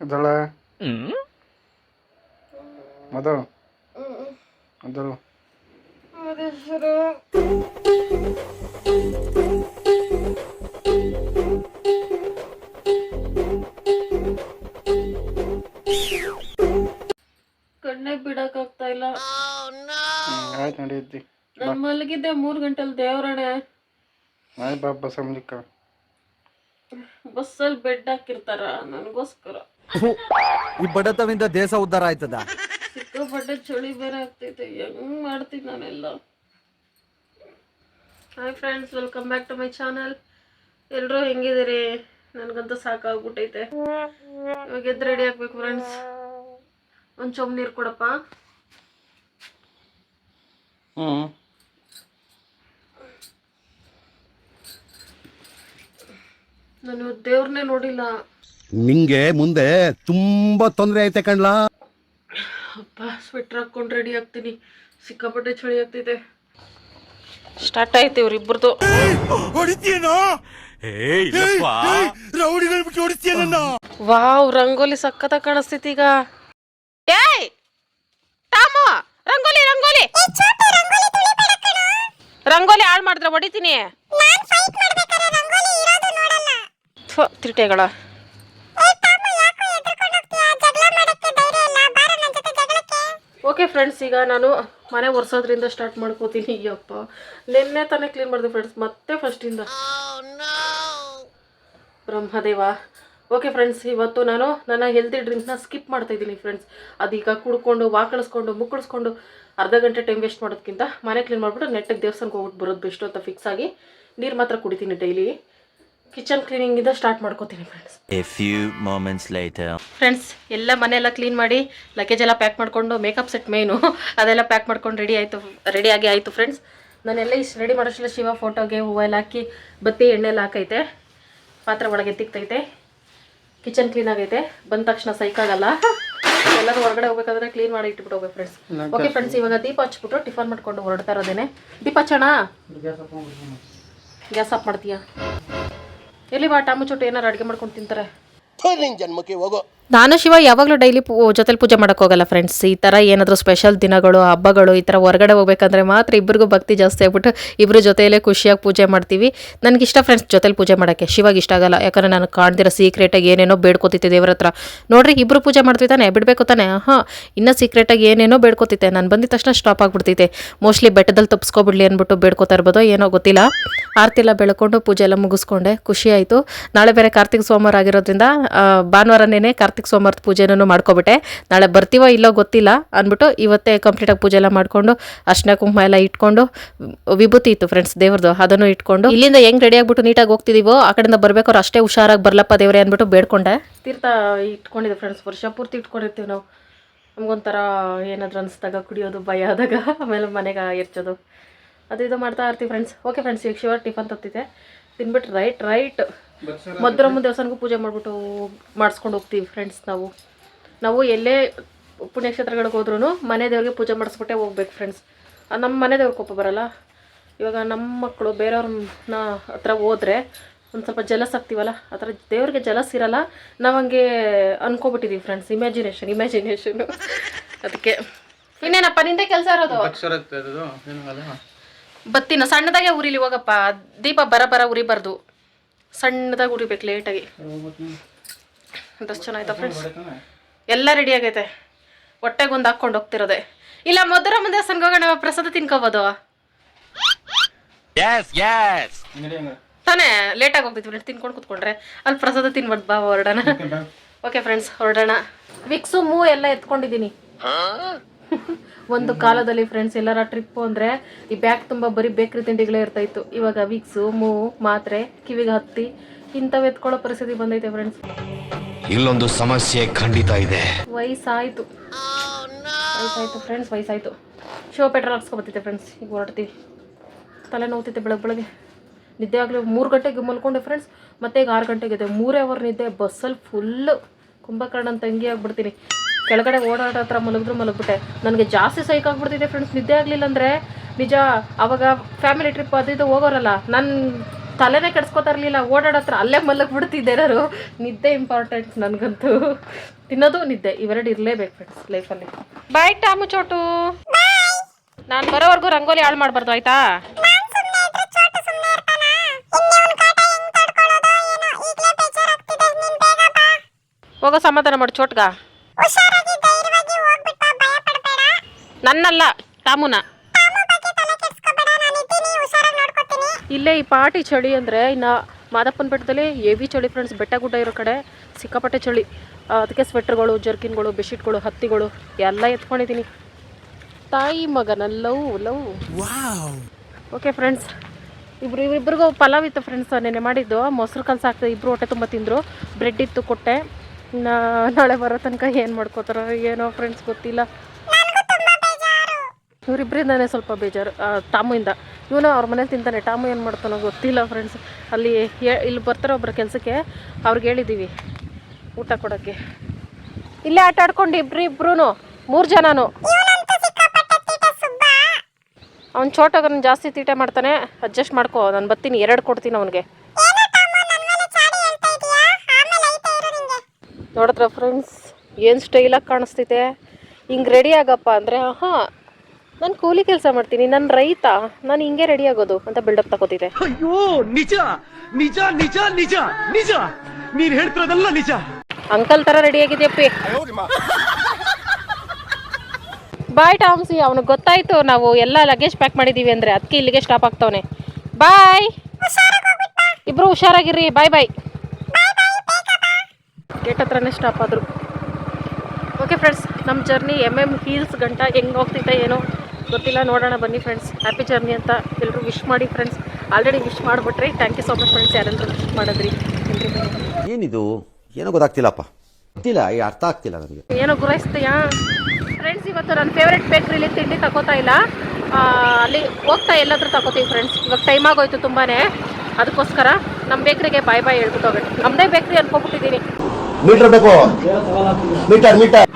ಅದಳ ಮದು ಅದಳು ಕಣ್ಣೇ ಬಿಡಕ್ ಆಗ್ತಾ ಇಲ್ಲ ಆಯ್ತು ನಡೀತಿ ನಾನು ಮಲಗಿದ್ದೆ ಮೂರು ಗಂಟೆಲಿ ದೇವರಣೆ. ಆಯ್ತು ಬಾ ಬಸ್ ಸಂಜಕ್ಕ ಬಸ್ಸಲ್ಲಿ ಬೆಡ್ ಹಾಕಿರ್ತಾರ ನನಗೋಸ್ಕರ. ಈ ಬಡತವಿಂದ ದೇಶ ಉದ್ಧಾರ ಆಯ್ತದ? ಸಿಕ್ಕಾಪಟ್ಟೆ ಚಳಿ ಬೇರೆ ಆಗ್ತೈತೆ. ಹೆಂಗ್ ಮಾಡ್ತೀನಿ ನಾನೆಲ್ಲ? Hi friends welcome back to my channel ಎಲ್ಲರೂ ಹೆಂಗಿದ್ದೀರಿ? ನನಗಂತೂ ಸಾಕಾಗ್ಬಿಟ್ಟೈತೆ. ಇವಾಗ ಎದ್ದು ರೆಡಿ ಆಗ್ಬೇಕು ಫ್ರೆಂಡ್ಸ್ ಒಂದು ಚೊಂಬ್ ನೀರು ಕೊಡಪ್ಪ. ನಾನು ದೇವ್ರನ್ನೇ ನೋಡಿಲ್ಲ. ನಿಂಗೆ ಮುಂದೆ ತುಂಬಾ ತೊಂದರೆ ಐತೆ ಕಣ್ಲಾ. ಅಪ್ಪ ಸ್ವೆಟ್ರ್ ಹಾಕೊಂಡು ರೆಡಿ ಆಗ್ತೀನಿ. ಸಿಕ್ಕಾಪಟ್ಟೆ ಚಳಿ ಆಗ್ತಿದೆ. ಸ್ಟಾರ್ಟ್ ಆಯ್ತು ಇವ್ರಿಬ್ರದ್ದು ವಾವ್ ರಂಗೋಲಿ ಸಕ್ಕತ್ತ ಕಾಣಿಸ್ತೈತಿ ಈಗ. ಏಯ್ ಟಾಮು ರಂಗೋಲಿ ರಂಗೋಲಿ. ರಂಗೋಲಿ ಹಾಳು ಮಾಡಿದ್ರೆ ಹೊಡಿತೀನಿ. ಥು, ತಿರ್ಟೆಗಳ ಓಕೆ ಫ್ರೆಂಡ್ಸ್ ಈಗ ನಾನು ಮನೆ ಒರೆಸೋದ್ರಿಂದ ಸ್ಟಾರ್ಟ್ ಮಾಡ್ಕೋತೀನಿ. ಯಪ್ಪ. ನಿನ್ನೆ ತಾನೇ ಕ್ಲೀನ್ ಮಾಡಿದೆ ಫ್ರೆಂಡ್ಸ್ ಮತ್ತೆ ಫಸ್ಟಿಂದ ಬ್ರಹ್ಮದೇವ. ಓಕೆ ಫ್ರೆಂಡ್ಸ್ ಇವತ್ತು ನಾನು ನನ್ನ ಹೆಲ್ತಿ ಡ್ರಿಂಕ್ನ ಸ್ಕಿಪ್ ಮಾಡ್ತಾ ಇದ್ದೀನಿ ಫ್ರೆಂಡ್ಸ್ ಅದೀಗ ಕುಡ್ಕೊಂಡು, ವಾಕಳಿಸ್ಕೊಂಡು, ಮುಕ್ಕಳಿಸ್ಕೊಂಡು ಅರ್ಧ ಗಂಟೆ ಟೈಮ್ ವೇಸ್ಟ್ ಮಾಡೋದಕ್ಕಿಂತ ಮನೆ ಕ್ಲೀನ್ ಮಾಡಿಬಿಟ್ಟು ನೆಟ್ಟಿಗೆ ದೇವಸ್ಥಾನಕ್ಕೆ ಹೋಗ್ಬಿಟ್ಟು ಬರೋದು ಬೆಸ್ಟು ಅಂತ ಫಿಕ್ಸ್ ಆಗಿ ನೀರು ಮಾತ್ರ ಕುಡಿತೀನಿ ಡೈಲಿ ಕಿಚನ್ ಕ್ಲೀನಿಂಗಿಂದ ಸ್ಟಾರ್ಟ್ ಮಾಡ್ಕೋತೀನಿ friends a few moments later. Friends ಎಲ್ಲ ಮನೆಯೆಲ್ಲ ಕ್ಲೀನ್ ಮಾಡಿ ಲಗೇಜ್ ಎಲ್ಲ ಪ್ಯಾಕ್ ಮಾಡಿಕೊಂಡು ಮೇಕಪ್ ಸೆಟ್ ಮೇನು ಅದೆಲ್ಲ ಪ್ಯಾಕ್ ಮಾಡ್ಕೊಂಡು ರೆಡಿ ಆಯಿತು ಆಗಿ ಆಯಿತು ಫ್ರೆಂಡ್ಸ್ ನಾನೆಲ್ಲ ಇಷ್ಟು ರೆಡಿ ಮಾಡೋಷ್ಟಲ್ಲ ಶಿವ ಫೋಟೋಗೆ ಹೂವೆಲ್ಲ ಹಾಕಿ ಬತ್ತಿ ಎಣ್ಣೆ ಎಲ್ಲ ಹಾಕೈತೆ. ಪಾತ್ರೆ ಒಳಗೆ ತಿಕ್ತೈತೆ. ಕಿಚನ್ ಕ್ಲೀನ್ ಆಗೈತೆ. ಬಂದ ತಕ್ಷಣ ಸೈಕಾಗಲ್ಲ ಎಲ್ಲರೂ ಹೊರಗಡೆ ಹೋಗ್ಬೇಕಾದ್ರೆ ಕ್ಲೀನ್ ಮಾಡಿ ಇಟ್ಬಿಟ್ಟು ಹೋಗ್ಬೇಕು ಫ್ರೆಂಡ್ಸ್ ಓಕೆ ಫ್ರೆಂಡ್ಸ್ ಇವಾಗ ದೀಪ ಹಚ್ಬಿಟ್ಟು ಟಿಫನ್ ಮಾಡ್ಕೊಂಡು ಹೊರಡ್ತಾ ಇರೋದೇನೆ. ದೀಪ ಹಚ್ಚೋಣ? ಗ್ಯಾಸ್ ಆಫ್ ಮಾಡ್ತೀಯಾ? ಎಲ್ಲಿ ಬಾ ಟಾಮು ಚೋಟು ಏನಾರು ಅಡುಗೆ ಮಾಡ್ಕೊಂಡು ತಿಂತಾರೆ. ನಾನು ಶಿವ ಯಾವಾಗಲೂ ಡೈಲಿ ಪೂ, ಜೊತೆಲಿ ಪೂಜೆ ಹೋಗಲ್ಲ ಫ್ರೆಂಡ್ಸ್ ಈ ಥರ ಏನಾದರೂ ಸ್ಪೆಷಲ್ ದಿನಗಳು, ಹಬ್ಬಗಳು ಈ ಥರ ಹೊರಗಡೆ ಹೋಗ್ಬೇಕಂದ್ರೆ ಮಾತ್ರ ಇಬ್ಬರಿಗೂ ಭಕ್ತಿ ಜಾಸ್ತಿ ಆಗ್ಬಿಟ್ಟು ಇಬ್ಬರ ಜೊತೆಯಲ್ಲೇ ಖುಷಿಯಾಗಿ ಪೂಜೆ ಮಾಡ್ತೀವಿ. ನನಗಿಷ್ಟ ಫ್ರೆಂಡ್ಸ್ ಜೊತೆಲಿ ಪೂಜೆ ಮಾಡೋಕ್ಕೆ. ಶಿವಾಗ ಇಷ್ಟ ಆಗಲ್ಲ. ಯಾಕಂದರೆ ನಾನು ಕಾಣ್ದಿರೋ ಸೀಕ್ರೆಟಾಗಿ ಏನೇನೋ ಬೇಡ್ಕೊತಿದ್ದೆ ದೇವ್ರ ಹತ್ರ. ನೋಡ್ರಿ ಇಬ್ಬರು ಪೂಜೆ ಮಾಡ್ತೀವಿ ತಾನೆ? ಬಿಡಬೇಕು ತಾನೆ? ಹಾಂ. ಇನ್ನೂ ಸೀಕ್ರೆಟಾಗಿ ಏನೇನೋ ಬೇಡ್ಕೋತಿತ್ತೆ ನಾನು ಬಂದಿದ ತಕ್ಷಣ ಸ್ಟಾಪ್ ಆಗಿಬಿಡ್ತೈತೆ ಮೋಸ್ಟ್ಲಿ ಬೆಟ್ಟದಲ್ಲಿ ತಪ್ಪಿಸ್ಕೊಬಿಡ್ಲಿ ಅಂದ್ಬಿಟ್ಟು ಬೇಡ್ಕೋತಾ ಇರ್ಬೋದು ಏನೋ ಗೊತ್ತಿಲ್ಲ. ಆರತಿ ಎಲ್ಲ ಬೆಳ್ಕೊಂಡು ಪೂಜೆ ಎಲ್ಲ ಮುಗಿಸ್ಕೊಂಡೆ. ಖುಷಿ ಆಯಿತು. ನಾಳೆ ಬೇರೆ ಕಾರ್ತಿಕ್ ಸೋಮವಾರ ಆಗಿರೋದ್ರಿಂದ ಭಾನುವಾರನೇ ಕಾರ್ತಿಕ್ ಸೋಮವಾರದ ಪೂಜೆನೂ ಮಾಡ್ಕೊಬಿಟ್ಟೆ. ನಾಳೆ ಬರ್ತೀವೋ ಇಲ್ಲೋ ಗೊತ್ತಿಲ್ಲ ಅಂದ್ಬಿಟ್ಟು ಇವತ್ತೇ ಕಂಪ್ಲೀಟಾಗಿ ಪೂಜೆ ಎಲ್ಲ ಮಾಡಿಕೊಂಡು, ಅರ್ಶನ ಕುಂಕುಮ ಎಲ್ಲ ಇಟ್ಕೊಂಡು, ವಿಭೂತಿ ಇತ್ತು ಫ್ರೆಂಡ್ಸ್ ದೇವ್ರದ್ದು, ಅದನ್ನು ಇಟ್ಕೊಂಡು. ಇಲ್ಲಿಂದ ಹೆಂಗೆ ರೆಡಿ ಆಗಿಬಿಟ್ಟು ನೀಟಾಗಿ ಹೋಗ್ತಿದೀವೋ, ಆ ಕಡೆಯಿಂದ ಬರ್ಬೇಕಾದ್ರೆ ಅಷ್ಟೇ ಹುಷಾರಾಗಿ ಬರಲಪ್ಪ ದೇವ್ರೆ ಅಂದ್ಬಿಟ್ಟು ಬೇಡ್ಕೊಂಡೆ. ತೀರ್ಥ ಇಟ್ಕೊಂಡಿದ್ದೆ ಫ್ರೆಂಡ್ಸ್ ವರ್ಷ ಪೂರ್ತಿ ಇಟ್ಕೊಂಡಿರ್ತೀವಿ ನಾವು. ನಮಗೊಂಥರ ಏನಾದರೂ ಅನಿಸ್ದಾಗ, ಕುಡಿಯೋದು, ಭಯ ಆದಾಗ, ಆಮೇಲೆ ಮನೆಗೆ ಎರ್ಚೋದು. ಅದು ಇದು ಮಾಡ್ತಾ ಇರ್ತೀವಿ ಫ್ರೆಂಡ್ಸ್ ಓಕೆ ಫ್ರೆಂಡ್ಸ್ ಈಗ ಶಿವರ್ ಟಿಫನ್ ತತ್ತಿದೆ ತಿನ್ಬಿಟ್ಟು ರೈಟ್ ರೈಟ್ ಮಧುರಮ್ಮ ದೇವಸ್ಥಾನಕ್ಕೂ ಪೂಜೆ ಮಾಡಿಬಿಟ್ಟು ಮಾಡಿಸ್ಕೊಂಡು ಹೋಗ್ತೀವಿ ಫ್ರೆಂಡ್ಸ್ ನಾವು. ನಾವು ಎಲ್ಲೇ ಪುಣ್ಯಕ್ಷೇತ್ರಗಳಿಗೆ ಹೋದ್ರೂ ಮನೆ ದೇವ್ರಿಗೆ ಪೂಜೆ ಮಾಡಿಸ್ಬಿಟ್ಟೆ ಹೋಗ್ಬೇಕು ಫ್ರೆಂಡ್ಸ್ ನಮ್ಮ ಮನೆ ದೇವ್ರ ಕೋಪ ಬರಲ್ಲ. ಇವಾಗ ನಮ್ಮ ಮಕ್ಕಳು ಬೇರೆಯವ್ರನ್ನ ಹತ್ರ ಹೋದ್ರೆ ಒಂದು ಸ್ವಲ್ಪ ಜಲಸ್ ಆಗ್ತೀವಲ್ಲ? ಆ ಥರ ದೇವ್ರಿಗೆ ಜಲಸ್ ಇರಲ್ಲ. ನಾವು ಹಂಗೆ ಅಂದ್ಕೊಬಿಟ್ಟಿದ್ದೀವಿ ಫ್ರೆಂಡ್ಸ್ ಇಮ್ಯಾಜಿನೇಷನ್ ಇಮ್ಯಾಜಿನೇಷನ್ ಅದಕ್ಕೆ. ಇನ್ನೇನಪ್ಪ ನಿಂದೆ ಕೆಲಸ ಇರೋದು? ಬತ್ತಿನ ಸಣ್ಣದಾಗೆ ಉರಿಲಿ ಹೋಗಪ್ಪ. ದೀಪ ಬರ ಬರ ಉರಿಬಾರ್ದು. ಸಣ್ಣದಾಗಿ ಉರಿಬೇಕು ಲೇಟಾಗಿ. ಡ್ರೆಸ್ ಚೆನ್ನಾಯ್ತಾ ಫ್ರೆಂಡ್ಸ್ ಎಲ್ಲ ರೆಡಿ ಆಗೈತೆ. ಹೊಟ್ಟೆಗೊಂದು ಹಾಕ್ಕೊಂಡು ಹೋಗ್ತಿರೋದೆ. ಇಲ್ಲ ಮೊದಲ ಮುಂದೆ ಹೋಗೋಣ ಪ್ರಸಾದ ತಿನ್ಕೋಬೋದು. ತಾನೇ ಲೇಟಾಗಿ ಹೋಗ್ತಿದ್ವಿ ಫ್ರೆಂಡ್ಸ್ ತಿನ್ಕೊಂಡು ಕುತ್ಕೊಂಡ್ರೆ. ಅಲ್ಲಿ ಪ್ರಸಾದ ತಿನ್ಬಾರ್ದು ಬಾ ಹೊರಡೋಣ. ಓಕೆ ಫ್ರೆಂಡ್ಸ್ ಹೊರಡೋಣ. ವಿಕ್ಸು ಮೂ ಎಲ್ಲ ಎತ್ಕೊಂಡಿದ್ದೀನಿ. ಒಂದು ಕಾಲದಲ್ಲಿ ಫ್ರೆಂಡ್ಸ್ ಎಲ್ಲರ ಟ್ರಿಪ್ ಅಂದರೆ ಈ ಬ್ಯಾಗ್ ತುಂಬ ಬರೀ ಬೇಕರಿ ತಿಂಡಿಗಳೇ ಇರ್ತಾ ಇತ್ತು ಇವಾಗ ವಿಕ್ಸು ಮೂ ಮಾತ್ರೆ ಕಿವಿಗೆ ಹತ್ತಿ ಇಂಥವು ಎತ್ಕೊಳ್ಳೋ ಪರಿಸ್ಥಿತಿ ಬಂದೈತೆ ಫ್ರೆಂಡ್ಸ್ ಇಲ್ಲೊಂದು ಸಮಸ್ಯೆ ಖಂಡಿತ ಇದೆ. ವಯಸ್ಸಾಯಿತು. ವಯಸ್ಸಾಯಿತು ಫ್ರೆಂಡ್ಸ್ ವಯಸ್ಸಾಯ್ತು. ಶಿವ ಪೆಟ್ರೋಲ್ ಹಾಕ್ಸ್ಕೊಬತ್ತೈತೆ ಫ್ರೆಂಡ್ಸ್ ಈಗ ಹೊರಡ್ತೀವಿ. ತಲೆ ನೋವ್ತೈತೆ ಬೆಳಗ್ಗೆ ಬೆಳಗ್ಗೆ. ನಿದ್ದೆ ಆಗಲಿ ಮೂರು ಗಂಟೆಗೆ ಮಲ್ಕೊಂಡೆ ಫ್ರೆಂಡ್ಸ್ ಮತ್ತೆ ಈಗ ಆರು ಗಂಟೆಗೆ ಇದೆ. ಮೂರೇ ಅವರ್ ನಿದ್ದೆ ಬಸ್ಸಲ್ಲಿ ಫುಲ್ಲು ಕುಂಭಕರ್ಣ ತಂಗಿ ಆಗ್ಬಿಡ್ತೀನಿ. ಕೆಳಗಡೆ ಓಡಾಡೋ ಹತ್ರ ಮಲಗಿದ್ರು ಮಲಗಿಬಿಟ್ಟೆ. ನನಗೆ ಜಾಸ್ತಿ ಸೈಕ್ ಆಗ್ಬಿಡ್ತಿದೆ ಫ್ರೆಂಡ್ಸ್ ನಿದ್ದೆ ಆಗಲಿಲ್ಲ ಅಂದರೆ ನಿಜ, ಅವಾಗ ಫ್ಯಾಮಿಲಿ ಟ್ರಿಪ್ ಅದು ಇದು ಹೋಗೋರಲ್ಲ ನನ್ನ ತಲೆನೇ ಕೆಡ್ಸ್ಕೊತಾ ಇರಲಿಲ್ಲ. ಓಡಾಡತ್ರ ಅಲ್ಲೇ ಮಲಗಿಬಿಡ್ತಿದ್ದೆ ನಾನು ನಿದ್ದೆ ಇಂಪಾರ್ಟೆಂಟ್ ನನಗಂತೂ. ತಿನ್ನೋದು ನಿದ್ದೆ, ಇವೆರಡು ಇರಲೇಬೇಕು ಫ್ರೆಂಡ್ಸ್ ಲೈಫಲ್ಲಿ ಬಾಯ್ ಟಾಮು ಚೋಟು. ನಾನು ಬರೋವರೆಗೂ ರಂಗೋಲಿ ಹಾಳು ಮಾಡಬಾರ್ದು, ಆಯ್ತಾ? ಹೋಗೋ ಸಮಾಧಾನ ಮಾಡಿ ಚೋಟ್ಗ. ನನ್ನಲ್ಲ ಟಾಮುನ ಇಲ್ಲೇ ಈ ಪಾಟಿ ಚಳಿ ಅಂದರೆ ಇನ್ನು ಮಾದಪ್ಪನ ಬೆಟ್ಟದಲ್ಲಿ ಎವಿ ಚಳಿ ಫ್ರೆಂಡ್ಸ್ ಬೆಟ್ಟ ಗುಡ್ಡ ಇರೋ ಕಡೆ ಸಿಕ್ಕಾಪಟ್ಟೆ ಚಳಿ. ಅದಕ್ಕೆ ಸ್ವೆಟ್ರ್ಗಳು ಜರ್ಕಿನ್ಗಳು ಬೆಡ್ಶೀಟ್ಗಳು ಹತ್ತಿಗಳು ಎಲ್ಲ ಎತ್ಕೊಂಡಿದ್ದೀನಿ. ತಾಯಿ ಮಗನ ಲವ್ ಲವ್. ಓಕೆ ಫ್ರೆಂಡ್ಸ್ ಇಬ್ರು ಇಬ್ಬರಿಗೂ ಪಲಾವ್ ಇತ್ತು ಫ್ರೆಂಡ್ಸ್ ನೆನೆ ಮಾಡಿದ್ದು. ಮೊಸರು ಕಲ್ಸ ಇಬ್ರು ಇಬ್ಬರು ಹೊಟ್ಟೆ ತುಂಬ ತಿಂದರು. ಬ್ರೆಡ್ ಇತ್ತು ಕೊಟ್ಟೆ. ನಾ- ನಾಳೆ ಬರೋ ತನಕ ಏನು ಮಾಡ್ಕೋತಾರೋ ಏನೋ ಫ್ರೆಂಡ್ಸ್ ಗೊತ್ತಿಲ್ಲ. ಇವರಿಬ್ಬರಿಂದಾನೆ ಸ್ವಲ್ಪ ಬೇಜಾರು. ಟಾಮುಯಿಂದ ಇವನು ಅವ್ರ ಮನೇಲಿ ತಿಂತಾನೆ. ಟಾಮು ಏನು ಮಾಡ್ತಾನೋ ಗೊತ್ತಿಲ್ಲ ಫ್ರೆಂಡ್ಸ್ ಅಲ್ಲಿ ಇಲ್ಲಿ ಬರ್ತಾರೆ ಒಬ್ಬರ ಕೆಲಸಕ್ಕೆ, ಅವ್ರಿಗೆ ಹೇಳಿದ್ದೀವಿ ಊಟ ಕೊಡೋಕ್ಕೆ. ಇಲ್ಲೇ ಆಟ ಆಡ್ಕೊಂಡು ಇಬ್ರು ಇಬ್ರು ಮೂರು ಜನನು. ಅವ್ನು ಚೋಟಗನ್ ಜಾಸ್ತಿ ತೀಟೆ ಮಾಡ್ತಾನೆ. ಅಡ್ಜಸ್ಟ್ ಮಾಡ್ಕೋ. ನಾನು ಬರ್ತೀನಿ. ಎರಡು ಕೊಡ್ತೀನಿ ಅವನಿಗೆ. ನೋಡಿದ್ರ ಫ್ರೆಂಡ್ಸ್ ಏನು ಸ್ಟೈಲಾಗಿ ಕಾಣಿಸ್ತೈತೆ ಹಿಂಗೆ ರೆಡಿ ಆಗಪ್ಪ ಅಂದರೆ ಹಾಂ ನಾನು ಕೂಲಿ ಕೆಲಸ ಮಾಡ್ತೀನಿ ನಾನು ರೈತ ನಾನು ಹಿಂಗೆ ರೆಡಿ ಆಗೋದು ಅಂತ ಬಿಲ್ಡಪ್ ತಗೋತಿದ್ದೆ. ಅಯ್ಯೋ ನಿಜ ನಿಜ ನಿಜ ನಿಜ ನಿಜ. ನೀನು ಹೇಳ್ತಿರೋದಲ್ಲ ನಿಜ. ಅಂಕಲ್ ಥರ ರೆಡಿ ಆಗಿದ್ಯಪ್ಪಿ. ಬಾಯ್ ಟಾಮ್ಸಿ ಅವನಿಗೆ ಗೊತ್ತಾಯ್ತು ನಾವು ಎಲ್ಲ ಲಗೇಜ್ ಪ್ಯಾಕ್ ಮಾಡಿದ್ದೀವಿ ಅಂದರೆ ಅದಕ್ಕೆ ಇಲ್ಲಿಗೆ ಸ್ಟಾಪ್ ಆಗ್ತವನೆ. ಬಾಯ್ ಇಬ್ರು ಹುಷಾರಾಗಿರ್ರಿ. ಬಾಯ್ ಬಾಯ್ ಗೇಟ್ ಹತ್ರನೇ ಸ್ಟಾಪ್ ಆದರು. ಓಕೆ ಫ್ರೆಂಡ್ಸ್ ನಮ್ಮ ಜರ್ನಿ ಎಂ ಎಂ ಹೀಲ್ಸ್ ಗಂಟ ಹೆಂಗೆ ಹೋಗ್ತೈತೆ ಏನೋ ಗೊತ್ತಿಲ್ಲ. ನೋಡೋಣ ಬನ್ನಿ ಫ್ರೆಂಡ್ಸ್ ಹ್ಯಾಪಿ ಜರ್ನಿ ಅಂತ ಎಲ್ಲರೂ ವಿಶ್ ಮಾಡಿ friends already wish ಮಾಡಿಬಿಟ್ರಿ. Thank you so much friends ಯಾರೆಲ್ಲರೂ wish ಮಾಡಿದ್ರಿ. ಏನಿದು? ಏನೋ ಗೊತ್ತಾಗ್ತಿಲ್ಲಪ್ಪ. ಗೊತ್ತಿಲ್ಲ ಈ ಅರ್ಥ ಆಗ್ತಿಲ್ಲ ನನಗೆ. ಏನೋ ಗುರಾಯಿಸ್ತೀಯಾ? ಫ್ರೆಂಡ್ಸ್ ಇವತ್ತು ನನ್ನ ಫೇವ್ರೆಟ್ ಬೇಕ್ರಿಲಿ ತಿಂಡಿ ತಗೋತಾ ಇಲ್ಲ. ಅಲ್ಲಿ ಹೋಗ್ತಾ ಎಲ್ಲಾದರೂ ತಗೋತೀವಿ ಫ್ರೆಂಡ್ಸ್ ಇವಾಗ ಟೈಮ್ ಆಗೋಯ್ತು ತುಂಬಾ ಅದಕ್ಕೋಸ್ಕರ ನಮ್ಮ ಬೇಕ್ರಿಗೆ ಬಾಯ್ ಬಾಯ್ ಹೇಳ್ಬಿಟ್ಟು ಹೋಗ್ಬಿಟ್ಟು. ನಮ್ಮದೇ ಬೇಕ್ರಿ ಅನ್ಕೊಬಿಟ್ಟಿದ್ದೀನಿ ಮೀಟರ್ ಬೇಕು. Meter meter.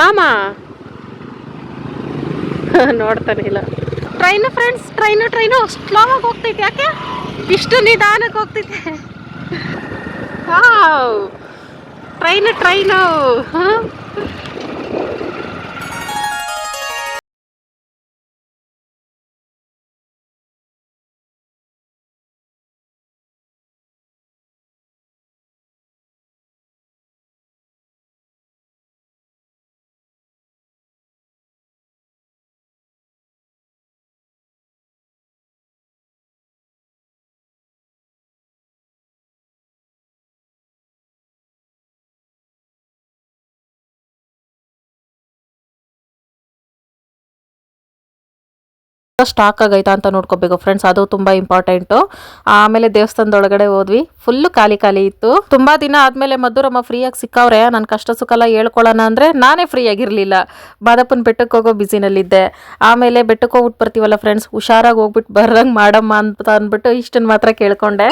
ಮಾಮ? ನೋಡ್ತಾನೆ ಇಲ್ಲ. ಟ್ರೈನು ಫ್ರೆಂಡ್ಸ್ ಟ್ರೈನು ಟ್ರೈನು ಸ್ಲೋವಾಗಿ ಹೋಗ್ತೈತೆ ಯಾಕೆ? ಇಷ್ಟು ನಿಧಾನಕ್ಕೆ ಹೋಗ್ತೈತೆ. Train train. ಹಾಂ ಸ್ಟಾಕ್ ಆಗೈತಾ ಅಂತ ನೋಡ್ಕೋಬೇಕು ಫ್ರೆಂಡ್ಸ್ ಅದು ತುಂಬಾ ಇಂಪಾರ್ಟೆಂಟು ಆಮೇಲೆ ದೇವಸ್ಥಾನದ ಒಳಗಡೆ ಹೋದ್ವಿ. ಫುಲ್ಲು ಖಾಲಿ ಖಾಲಿ ಇತ್ತು. ತುಂಬಾ ದಿನ ಆದ್ಮೇಲೆ ಮಧುರಮ್ಮ ಫ್ರೀಯಾಗಿ ಸಿಕ್ಕವ್ರೆ. ನನ್ನ ಕಷ್ಟ ಸುಖಲ್ಲ ಹೇಳ್ಕೊಳ್ಳೋಣ ಅಂದ್ರೆ ನಾನೇ ಫ್ರೀ ಆಗಿರ್ಲಿಲ್ಲ. ಬಾದಪ್ಪನ ಬೆಟ್ಟಕ್ಕೆ ಹೋಗೋ ಬಿಸಿನಲ್ಲಿದ್ದೆ ಆಮೇಲೆ ಬೆಟ್ಟಕ್ಕೆ ಹೋಗ್ಬಿಟ್ಟು ಬರ್ತೀವಲ್ಲ ಫ್ರೆಂಡ್ಸ್ ಹುಷಾರಾಗಿ ಹೋಗ್ಬಿಟ್ಟು ಬರ್ರಂಗ್ ಮಾಡಮ್ಮ ಅಂತ ಅಂದ್ಬಿಟ್ಟು ಇಷ್ಟನ್ನು ಮಾತ್ರ ಕೇಳ್ಕೊಂಡೆ.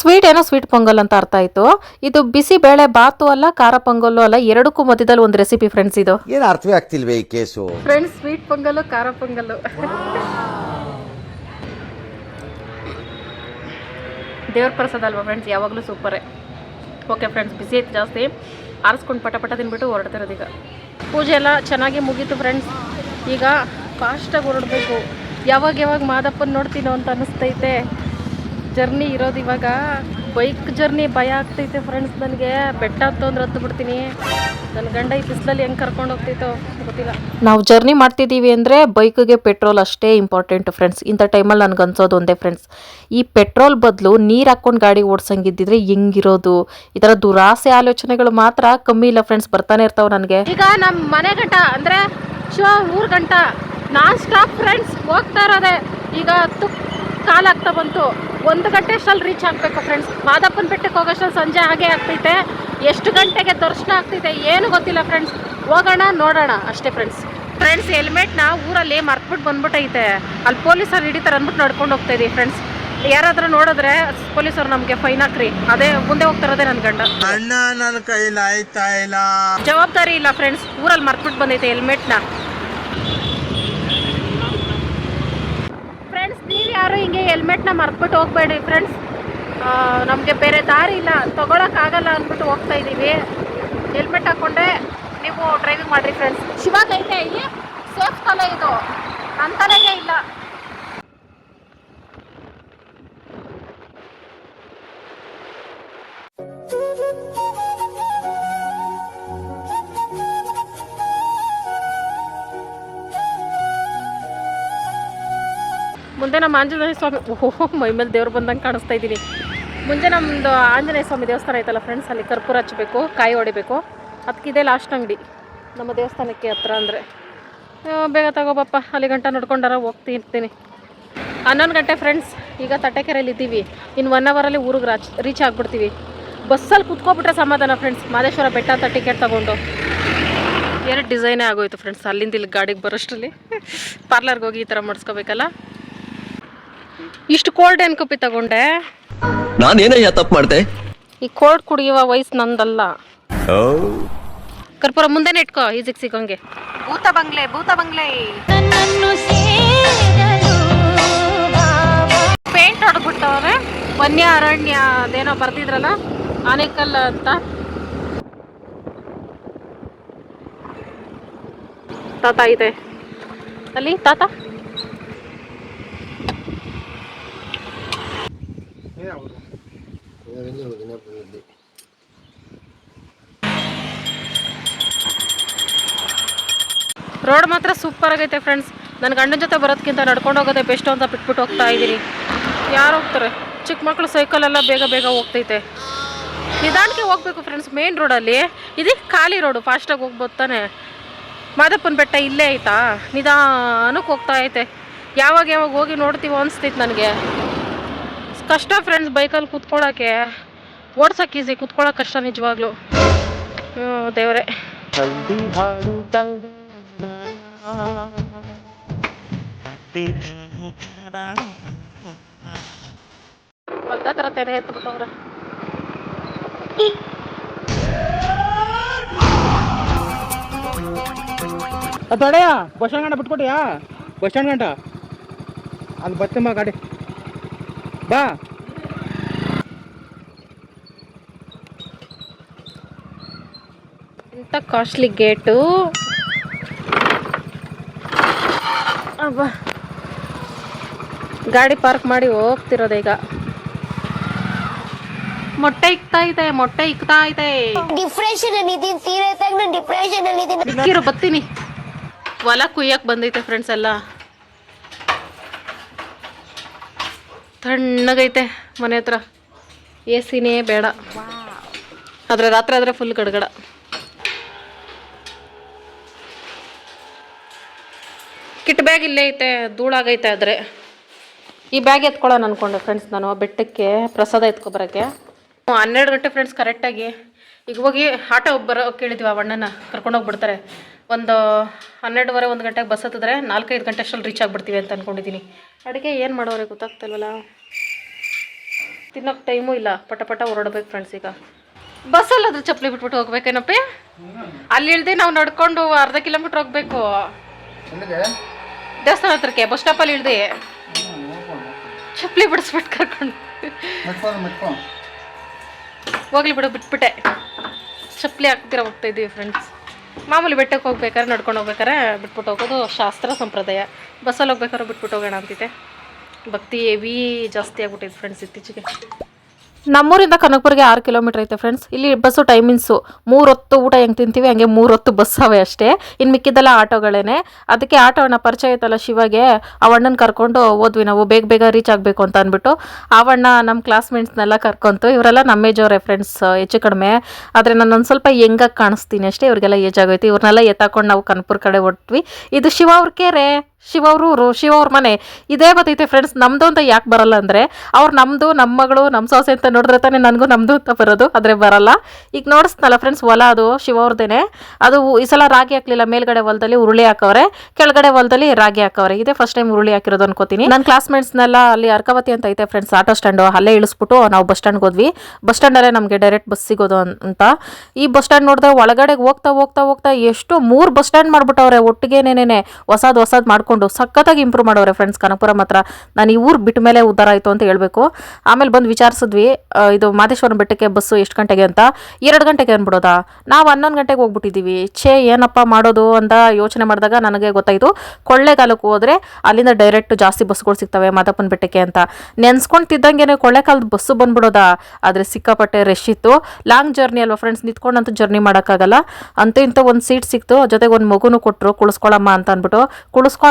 ಸ್ವೀಟ್ ಏನೋ ಸ್ವೀಟ್ ಪೊಂಗಲ್ ಅಂತ ಅರ್ಥ ಆಯ್ತು. ಇದು ಬಿಸಿ ಬೇಳೆ ಬಾತು ಅಲ್ಲ ಖಾರ ಪೊಂಗಲ್ಲು ಅಲ್ಲ ಎರಡಕ್ಕೂ ಮಧ್ಯದಲ್ಲಿ ಒಂದು ರೆಸಿಪಿ ಫ್ರೆಂಡ್ಸ್ ಇದು. ಏನು ಅರ್ಥವೇ ಆಗ್ತಿಲ್ವೇ ಈ ಕೇಸು? ಫ್ರೆಂಡ್ಸ್ ಸ್ವೀಟ್ ಪೊಂಗಲ್ಲು ಖಾರ ಪೊಂಗಲ್ಲು. ದೇವ್ರ ಪ್ರಸಾದ ಅಲ್ವಾ ಫ್ರೆಂಡ್ಸ್ ಯಾವಾಗಲೂ ಸೂಪರೇ ಓಕೆ ಫ್ರೆಂಡ್ಸ್ ಬಿಸಿ ಐತೆ ಜಾಸ್ತಿ. ಆರಿಸ್ಕೊಂಡು ಪಟ ಪಟ ತಿನ್ಬಿಟ್ಟು ಹೊರಡ್ತಿರೋದು ಈಗ. ಪೂಜೆ ಎಲ್ಲ ಚೆನ್ನಾಗಿ ಮುಗೀತು ಫ್ರೆಂಡ್ಸ್ ಈಗ ಫಾಸ್ಟಾಗಿ ಹೊರಡಬೇಕು. ಯಾವಾಗ ಯಾವಾಗ ಮಾದಪ್ಪನ ನೋಡ್ತೀನೋ ಅಂತ ಅನ್ನಿಸ್ತೈತೆ ಜರ್ನಿ ಇರೋದು ಇವಾಗ. ಬೈಕ್ ಜರ್ನಿ ಭಯ ಆಗ್ತೈತೆ ಫ್ರೆಂಡ್ಸ್ ನನಗೆ. ಬೆಟ್ಟ ಹತ್ತು ಅಂದ್ರೆ ಹತ್ತು ಬಿಡ್ತೀನಿ. ನನ್ನ ಗಂಡ ಈ ಬಿಸಿಲಲ್ಲಿ ಹೆಂಗೆ ಕರ್ಕೊಂಡು ಹೋಗ್ತೈತೋ ಗೊತ್ತಿಲ್ಲ. ನಾವು ಜರ್ನಿ ಮಾಡ್ತಿದ್ದೀವಿ ಅಂದರೆ ಬೈಕ್ಗೆ ಪೆಟ್ರೋಲ್ ಅಷ್ಟೇ ಇಂಪಾರ್ಟೆಂಟ್ ಫ್ರೆಂಡ್ಸ್ ಇಂಥ ಟೈಮಲ್ಲಿ ನನಗೆ ಅನ್ಸೋದು ಒಂದೇ ಫ್ರೆಂಡ್ಸ್ ಈ ಪೆಟ್ರೋಲ್ ಬದಲು ನೀರು ಹಾಕ್ಕೊಂಡು ಗಾಡಿ ಓಡಿಸಂಗಿದ್ದಿದ್ರೆ ಹೆಂಗಿರೋದು? ಈ ಥರ ದುರಾಸೆ ಆಲೋಚನೆಗಳು ಮಾತ್ರ ಕಮ್ಮಿ ಇಲ್ಲ ಫ್ರೆಂಡ್ಸ್ ಬರ್ತಾನೆ ಇರ್ತಾವೆ ನನಗೆ. ಈಗ ನಮ್ಮ ಮನೆ ಗಂಟ ಅಂದರೆ ಶಿವ ಮೂರು ಗಂಟ ನಾನ್ ಸ್ಟಾಪ್ ಫ್ರೆಂಡ್ಸ್ ಹೋಗ್ತಾ ಇರೋದೆ. ಈಗ ಹತ್ತು ಕಾಲಾಗ್ತಾ ಬಂತು. ಒಂದು ಗಂಟೆ ಅಷ್ಟಲ್ಲಿ ರೀಚ್ ಆಗಬೇಕು ಫ್ರೆಂಡ್ಸ್ ಮಾದಪ್ಪನ ಬೆಟ್ಟಕ್ಕೆ ಹೋಗೋಷ್ಟಲ್ಲಿ ಸಂಜೆ ಹಾಗೆ ಆಗ್ತೈತೆ. ಎಷ್ಟು ಗಂಟೆಗೆ ದರ್ಶನ ಆಗ್ತೈತೆ ಏನು ಗೊತ್ತಿಲ್ಲ ಫ್ರೆಂಡ್ಸ್ ಹೋಗೋಣ ನೋಡೋಣ ಅಷ್ಟೇ ಫ್ರೆಂಡ್ಸ್ ಫ್ರೆಂಡ್ಸ್ ಹೆಲ್ಮೆಟ್ನ ಊರಲ್ಲಿ ಮರ್ತ್ಬಿಟ್ಟು ಬಂದ್ಬಿಟ್ಟೈತೆ ಅಲ್ಲಿ ಪೊಲೀಸರು ಹಿಡಿತಾರೆ ಅಂದ್ಬಿಟ್ಟು ನಡ್ಕೊಂಡು ಹೋಗ್ತಾ ಇದೀವಿ ಫ್ರೆಂಡ್ಸ್ ಯಾರಾದ್ರೂ ನೋಡಿದ್ರೆ ಪೊಲೀಸರು ನಮಗೆ ಫೈನ್ ಹಾಕ್ರಿ. ಅದೇ ಮುಂದೆ ಹೋಗ್ತಾರದೇ ನನ್ನ ಗಂಡ. ಅಣ್ಣ ನನ್ನ ಕೈಲಾಯ್ತಾ ಇಲ್ಲ? ಜವಾಬ್ದಾರಿ ಇಲ್ಲ ಫ್ರೆಂಡ್ಸ್ ಊರಲ್ಲಿ ಮರ್ತ್ಬಿಟ್ಟು ಬಂದೈತೆ ಹೆಲ್ಮೆಟ್ನ ಫ್ರೆಂಡ್ಸ್ ನೀವು ಯಾರು ಹಿಂಗೆ ಹೆಲ್ಮೆಟ್ನ ಮರ್ತ್ಬಿಟ್ಟು ಹೋಗ್ಬೇಡಿ ಫ್ರೆಂಡ್ಸ್ ನಮಗೆ ಬೇರೆ ದಾರಿ ಇಲ್ಲ. ತೊಗೊಳಕ್ಕಾಗಲ್ಲ ಅಂದ್ಬಿಟ್ಟು ಹೋಗ್ತಾ ಇದ್ದೀವಿ ಹೆಲ್ಮೆಟ್ ಹಾಕ್ಕೊಂಡ್ರೆ ನೀವು ಡ್ರೈವಿಂಗ್ ಮಾಡಿರಿ ಫ್ರೆಂಡ್ಸ್ ಶಿವಾಗ ಐತೆ ಇಲ್ಲಿ. ಸೇಫ್ ತಲೆ ಇದು. ತಲೆಗೆ ಇಲ್ಲ. ಮುಂದೆ ನಮ್ಮ ಆಂಜನೇಯ ಸ್ವಾಮಿ ಓಹೋ, ಮೈ ಮೇಲೆ ದೇವ್ರು ಬಂದಂಗೆ ಕಾಣಿಸ್ತಾ ಇದ್ದೀನಿ. ಮುಂದೆ ನಮ್ಮದು ಆಂಜನೇಯ ಸ್ವಾಮಿ ದೇವಸ್ಥಾನ ಐತಲ್ಲ ಫ್ರೆಂಡ್ಸ್ ಅಲ್ಲಿ ಕರ್ಪೂರ ಹಚ್ಚಬೇಕು, ಕಾಯಿ ಹೊಡಿಬೇಕು ಅದಕ್ಕೆ ಇದೇ ಲಾಸ್ಟ್ ಅಂಗಡಿ. ನಮ್ಮ ದೇವಸ್ಥಾನಕ್ಕೆ ಹತ್ರ ಅಂದರೆ. ಬೇಗ ತಗೋಬಪ್ಪ ಅಲ್ಲಿ ಗಂಟ ನೋಡ್ಕೊಂಡಾರ ಹೋಗ್ತಿ ಇರ್ತೀನಿ. ಹನ್ನೊಂದು ಗಂಟೆ ಫ್ರೆಂಡ್ಸ್ ಈಗ ತಟ್ಟೆಕೆರೆಯಲ್ಲಿ ಇದ್ದೀವಿ. ಇನ್ನು ಒನ್ ಅವರಲ್ಲಿ ಊರಿಗೆ ರಾಚ್ ರೀಚ್ ಆಗಿಬಿಡ್ತೀವಿ. ಬಸ್ಸಲ್ಲಿ ಕುತ್ಕೊಬಿಟ್ರೆ ಸಮಾಧಾನ ಫ್ರೆಂಡ್ಸ್ ಮಾದೇಶ್ವರ ಬೆಟ್ಟ ಅಂತ ಟಿಕೆಟ್ ತಗೊಂಡು. ಎರಡು ಡಿಸೈನೇ ಆಗೋಯ್ತು ಫ್ರೆಂಡ್ಸ್ ಅಲ್ಲಿಂದ ಇಲ್ಲಿ ಗಾಡಿಗೆ ಬರೋಷ್ಟರಲ್ಲಿ. ಪಾರ್ಲರ್ಗೆ ಹೋಗಿ ಈ ಥರ ಮಾಡಿಸ್ಕೋಬೇಕಲ್ಲ. ಇಷ್ಟು ಕೋಲ್ಡ್ ಏನ್ ಕಪ್ಪಿ ತಗೊಂಡೆ? ನಾನೇನಯ್ಯ ತಪ್ಪು ಮಾಡ್ದೆ? ಈ ಕೋಲ್ಡ್ ಕುಡಿಯುವ ವಯಸ್ಸು ನಂದಲ್ಲ. ಕರ್ಪೂರ ಮುಂದೆನೆ ಇಟ್ಕೋ ಈಜಿಗೆ ಸಿಗೋಂಗೆ. ಭೂತ ಬಂಗ್ಲೆ ಭೂತ ಬಂಗ್ಲೆ. ಪೇಂಟ್ ಹೊಡೆದ್ಬಿಟ್ಟವ್ರೆ ವನ್ಯ ಅರಣ್ಯ ಅದೇನೋ ಬರ್ತಿದ್ರಲ್ಲ ಆನೆಕಲ್ ಅಂತ. ತಾತ ಇದೆ. ಅಲ್ಲಿ ತಾತ? ರೋಡ್ ಮಾತ್ರ ಸೂಪರ್ ಆಗೈತೆ ಫ್ರೆಂಡ್ಸ್ ನನ್ನ ಗಂಡನ ಜೊತೆ ಬರೋದಕ್ಕಿಂತ ನಡ್ಕೊಂಡು ಹೋಗೋದೇ ಬೆಸ್ಟ್ ಅಂತ ಬಿಟ್ಬಿಟ್ಟು ಹೋಗ್ತಾ ಇದ್ದೀನಿ. ಯಾರು ಹೋಗ್ತಾರೆ? ಚಿಕ್ಕ ಮಕ್ಕಳು ಸೈಕಲೆಲ್ಲ ಬೇಗ ಬೇಗ ಹೋಗ್ತೈತೆ. ನಿಧಾನಕ್ಕೆ ಹೋಗ್ಬೇಕು ಫ್ರೆಂಡ್ಸ್ ಮೇನ್ ರೋಡಲ್ಲಿ ಇದು ಖಾಲಿ ರೋಡು ಫಾಸ್ಟಾಗಿ ಹೋಗ್ಬೋದು ತಾನೆ. ಮಾದಪ್ಪನ ಬೆಟ್ಟ ಇಲ್ಲೇ ಆಯ್ತಾ? ನಿಧಾನಕ್ಕೆ ಹೋಗ್ತಾ ಐತೆ. ಯಾವಾಗ ಯಾವಾಗ ಹೋಗಿ ನೋಡ್ತೀವೋ ಅನಿಸ್ತೈತೆ ನನಗೆ. ಕಷ್ಟ ಫ್ರೆಂಡ್ಸ್ ಬೈಕಲ್ಲಿ ಕೂತ್ಕೊಳ್ಳೋಕ್ಕೆ ಓಡ್ಸೋಕೆ ಈಸಿ ಕೂತ್ಕೊಳ್ಳೋಕೆ ಕಷ್ಟ ನಿಜವಾಗ್ಲೂ. ಹ್ಞೂ ದೇವರೇ ಮತ್ತ ಥರ ತೆನೆ ಎತ್ಬಿಟ್ಟವ್ರೆ ತಡೆಯ ಬಸ್ ಸ್ಟ್ಯಾಂಡ್ ಗಂಟ ಬಿಟ್ಕೊಟ್ಟಿಯಾ ಬಸ್ ಸ್ಟ್ಯಾಂಡ್ ಗಂಟ ಅಲ್ಲಿ ಬತ್ತಮ್ಮ ಗಾಡಿ ಬಾ ಇಂಥ ಕಾಸ್ಟ್ಲಿ ಗೇಟು ಗಾಡಿ ಪಾರ್ಕ್ ಮಾಡಿ ಹೋಗ್ತಿರೋದು ಈಗ ಮೊಟ್ಟೆ ಇಕ್ತಾ ಇದೆ ಮೊಟ್ಟೆ ಇಕ್ತಾ ಇದೆ. ಡಿಪ್ರೆಷನ್ ಅಲ್ಲಿ ಇದೀನಿ ಸೀರಿಯಸ್ ಆಗಿ ನಾನು ಡಿಪ್ರೆಷನ್ ಅಲ್ಲಿ ಇದೀನಿ. ಇಕ್ಕಿರೋ ಬತ್ತೀನಿ ಹೊಲ ಕುಯ್ಯಕ್ಕೆ ಬಂದೈತೆ ಫ್ರೆಂಡ್ಸ್ ಎಲ್ಲ. ತಣ್ಣಗೈತೆ ಮನೆ ಹತ್ರ. ಎ ಸಿನೇ ಬೇಡ ಆದ್ರೆ ರಾತ್ರಿ ಆದರೆ ಫುಲ್ ಗಡಗಡ. ಕಿಟ್ ಬ್ಯಾಗ್ ಇಲ್ಲೇ ಐತೆ, ಧೂಳಾಗೈತೆ ಆದರೆ. ಈ ಬ್ಯಾಗ್ ಎತ್ಕೊಳ್ಳೋಣ ಅನ್ಕೊಂಡೆ ಫ್ರೆಂಡ್ಸ್ ನಾನು ಬೆಟ್ಟಕ್ಕೆ, ಪ್ರಸಾದ ಎತ್ಕೊಬರೋಕ್ಕೆ. ಹನ್ನೆರಡು ಗಂಟೆ ಫ್ರೆಂಡ್ಸ್ ಕರೆಕ್ಟಾಗಿ ಈಗ ಹೋಗಿ ಆಟೋ ಬರೋ ಕೇಳಿದ್ವಿ ಆ ಅಣ್ಣನ ಕರ್ಕೊಂಡೋಗಿ ಬಿಡ್ತಾರೆ ಒಂದು ಹನ್ನೆರಡುವರೆ, ಒಂದು ಗಂಟೆಗೆ ಬಸ್ ಹತ್ತಿದ್ರೆ ನಾಲ್ಕೈದು ಗಂಟೆ ಅಷ್ಟರಲ್ಲಿ ರೀಚ್ ಆಗಿಬಿಡ್ತೀವಿ ಅಂತ ಅಂದ್ಕೊಂಡಿದ್ದೀನಿ ಅಡುಗೆ ಏನು ಮಾಡೋರೆ ಗೊತ್ತಾಗ್ತಿಲ್ವಲ್ಲ? ತಿನ್ನೋಕೆ ಟೈಮು ಇಲ್ಲ, ಪಟ ಪಟ ಹೊರಡ್ಬೇಕು ಫ್ರೆಂಡ್ಸ್ ಈಗ. ಬಸ್ಸಲ್ಲಾದ್ರೂ ಚಪ್ಪಲಿ ಬಿಟ್ಬಿಟ್ಟು ಹೋಗ್ಬೇಕೇನಪ್ಪ? ಅಲ್ಲಿ ಇಳ್ದು ನಾವು ನಡ್ಕೊಂಡು ಅರ್ಧ ಕಿಲೋಮೀಟ್ರ್ ಹೋಗ್ಬೇಕು. ದೇವಸ್ಥಾನ ಹತ್ರಕ್ಕೆ ಬಸ್ ಸ್ಟಾಪಲ್ಲಿ ಇಳ್ದೆ. ಚಪ್ಪಲಿ ಬಿಡಿಸ್ಬಿಟ್ಟು ಕರ್ಕೊಂಡು. ಹೋಗ್ಲಿ ಬಿಡು ಬಿಟ್ಬಿಟ್ಟೆ. ಚಪ್ಪಲಿ ಹಾಕ್ತಿರ ಹೋಗ್ತಾ ಇದ್ದೀವಿ ಫ್ರೆಂಡ್ಸ್ ಮಾಮೂಲಿ ಬೆಟ್ಟಕ್ಕೆ ಹೋಗ್ಬೇಕಾದ್ರೆ ನಡ್ಕೊಂಡು ಹೋಗ್ಬೇಕಾರೆ ಬಿಟ್ಬಿಟ್ಟು ಹೋಗೋದು ಶಾಸ್ತ್ರ ಸಂಪ್ರದಾಯ. ಬಸ್ಸಲ್ಲಿ ಹೋಗ್ಬೇಕಾದ್ರೆ ಬಿಟ್ಬಿಟ್ಟು ಹೋಗೋಣ ಅಂತಿದೆ ಭಕ್ತಿ ಹೆವಿ ಜಾಸ್ತಿ ಆಗ್ಬಿಟ್ಟಿದೆ ಫ್ರೆಂಡ್ಸ್ ಇತ್ತೀಚೆಗೆ. ನಮ್ಮೂರಿಂದ ಕನಕಪುರಿಗೆ ಆರು ಕಿಲೋಮೀಟರ್ ಐತೆ ಫ್ರೆಂಡ್ಸ್ ಇಲ್ಲಿ ಬಸ್ಸು ಟೈಮಿಂಗ್ಸು ಮೂರು ಹೊತ್ತು ಊಟ ಹೆಂಗೆ ತಿಂತೀವಿ, ಹಂಗೆ ಮೂರು ಹೊತ್ತು ಬಸ್ ಅವೆ ಅಷ್ಟೇ. ಇನ್ನು ಮಿಕ್ಕಿದ್ದೆಲ್ಲ ಆಟೋಗಳೇನೆ. ಅದಕ್ಕೆ ಆಟೋ ಅಣ್ಣ ಪರಿಚಯ ಐತಲ್ಲ ಶಿವಗೆ, ಆ ಅಣ್ಣನ ಕರ್ಕೊಂಡು ಹೋದ್ವಿ ನಾವು. ಬೇಗ ಬೇಗ ರೀಚ್ ಆಗಬೇಕು ಅಂತ ಅಂದ್ಬಿಟ್ಟು. ಅವಣ್ಣ ನಮ್ಮ ಕ್ಲಾಸ್ಮೇಟ್ಸ್ನೆಲ್ಲ ಕರ್ಕೊಂತು. ಇವರೆಲ್ಲ ನಮ್ಮ ಏಜವರೇ ಫ್ರೆಂಡ್ಸ್ ಹೆಚ್ಚು ಕಡಿಮೆ. ಆದರೆ ನಾನು ಒಂದು ಸ್ವಲ್ಪ ಹೆಂಗಾಗಿ ಕಾಣಿಸ್ತೀನಿ ಅಷ್ಟೇ. ಇವ್ರಿಗೆಲ್ಲ ಏಜ್ ಆಗೋಯ್ತು. ಇವ್ರನ್ನೆಲ್ಲ ಎತ್ತಾಕೊಂಡು ನಾವು ಕನಕಪುರ ಕಡೆ ಹೊಟ್ವಿ. ಇದು ಶಿವ ಅವ್ರ ಕೆರೆ. ಶಿವ ಅವ್ರ ಊರು ಶಿವ ಅವ್ರ ಮನೆ. ಇದೇ ಬತ್ತೈತೆ ಫ್ರೆಂಡ್ಸ್ ನಮ್ದು ಅಂತ ಯಾಕೆ ಬರಲ್ಲ ಅಂದರೆ, ಅವ್ರು ನಮ್ಮದು ನಮ್ಮ ಮಗಳು ನಮ್ಮ ಸೊಸೆ ಅಂತ ನೋಡಿದ್ರೆ ತಾನೇ ನನಗೂ ನಮ್ಮದು ಅಂತ ಬರೋದು, ಆದರೆ ಬರಲ್ಲ. ಈಗ ನೋಡಿಸ್ನಲ್ಲ ಫ್ರೆಂಡ್ಸ್ ಹೊಲ ಅದು ಶಿವ ಅವ್ರದ್ದೇನೆ ಅದು ಈ ಸಲ ರಾಗಿ ಹಾಕಲಿಲ್ಲ, ಮೇಲ್ಗಡೆ ಹೊಲದಲ್ಲಿ ಉರುಳಿ ಹಾಕವ್ರೆ, ಕೆಳಗಡೆ ಹೊಲದಲ್ಲಿ ರಾಗಿ ಹಾಕವ್ರೆ. ಇದೇ ಫಸ್ಟ್ ಟೈಮ್ ಉರುಳಿ ಹಾಕಿರೋದು ಅನ್ಕೋತೀನಿ. ನನ್ನ ಕ್ಲಾಸ್ಮೇಟ್ಸ್ನೆಲ್ಲ ಅಲ್ಲಿ ಅರ್ಕಾವತಿ ಅಂತ ಐತೆ ಫ್ರೆಂಡ್ಸ್ ಆಟೋ ಸ್ಟ್ಯಾಂಡು ಅಲ್ಲೇ ಇಳಿಸ್ಬಿಟ್ಟು ನಾವು ಬಸ್ ಸ್ಟ್ಯಾಂಡ್ಗೆ ಹೋದ್ವಿ. ಬಸ್ ಸ್ಟ್ಯಾಂಡಲ್ಲೇ ನಮಗೆ ಡೈರೆಕ್ಟ್ ಬಸ್ ಸಿಗೋದು ಅಂತ. ಈ ಬಸ್ ಸ್ಟ್ಯಾಂಡ್ ನೋಡಿದ್ರೆ ಒಳಗಡೆ ಹೋಗ್ತಾ ಹೋಗ್ತಾ ಹೋಗ್ತಾ ಎಷ್ಟು ಮೂರು ಬಸ್ ಸ್ಟ್ಯಾಂಡ್ ಮಾಡ್ಬಿಟ್ಟವ್ರೆ ಒಟ್ಟಿಗೆನೇನೆ ಹೊಸದು ಹೊಸದು ಮಾಡ್ಕೊಂಡು ಸಖತ್ತಾಗಿ ಇಂಪ್ರೂವ್ ಮಾಡವ್ರೆ ಫ್ರೆಂಡ್ಸ್ ಕನಕಪುರ ಹತ್ರ ನಾನು ಈ ಊರು ಬಿಟ್ಟ ಮೇಲೆ ಉದ್ದಾರ ಆಯಿತು ಅಂತ ಹೇಳಬೇಕು. ಆಮೇಲೆ ಬಂದು ವಿಚಾರಿಸಿದ್ವಿ ಇದು ಮಾದೇಶ್ವರನ ಬೆಟ್ಟಕ್ಕೆ ಬಸ್ಸು ಎಷ್ಟು ಗಂಟೆಗೆ ಅಂತ. ಎರಡು ಗಂಟೆಗೆ ಅಂದ್ಬಿಡೋದಾ ನಾವು ಹನ್ನೊಂದು ಗಂಟೆಗೆ ಹೋಗ್ಬಿಟ್ಟಿದ್ದೀವಿ ಛೇ, ಏನಪ್ಪ ಮಾಡೋದು ಅಂತ ಯೋಚನೆ ಮಾಡಿದಾಗ ನನಗೆ ಗೊತ್ತಾಯಿತು. ಕೊಳ್ಳೇಗಾಲಕ್ಕೆ ಹೋದರೆ ಅಲ್ಲಿಂದ ಡೈರೆಕ್ಟ್ ಜಾಸ್ತಿ ಬಸ್ಗಳು ಸಿಗ್ತವೆ ಮಾದಪ್ಪನ ಬೆಟ್ಟಕ್ಕೆ ಅಂತ. ನೆನ್ಸ್ಕೊಂತಿದ್ದಂಗೆ ಕೊಳ್ಳೇಗಾಲದ ಬಸ್ಸು ಬಂದ್ಬಿಡೋದಾ? ಆದರೆ ಸಿಕ್ಕಾಪಟ್ಟೆ ರಶ್ ಇತ್ತು. ಲಾಂಗ್ ಜರ್ನಿ ಅಲ್ವಾ ಫ್ರೆಂಡ್ಸ್ ನಿಂತ್ಕೊಂಡಂತೂ ಜರ್ನಿ ಮಾಡೋಕ್ಕಾಗಲ್ಲ. ಅಂತ ಇಂಥ ಒಂದು ಸೀಟ್ ಸಿಕ್ತು. ಜೊತೆಗೆ ಒಂದು ಮಗುನು ಕೊಟ್ಟರು ಕುಳಿಸ್ಕೊಳಮ್ಮ ಅಂತ ಅಂದ್ಬಿಟ್ಟು.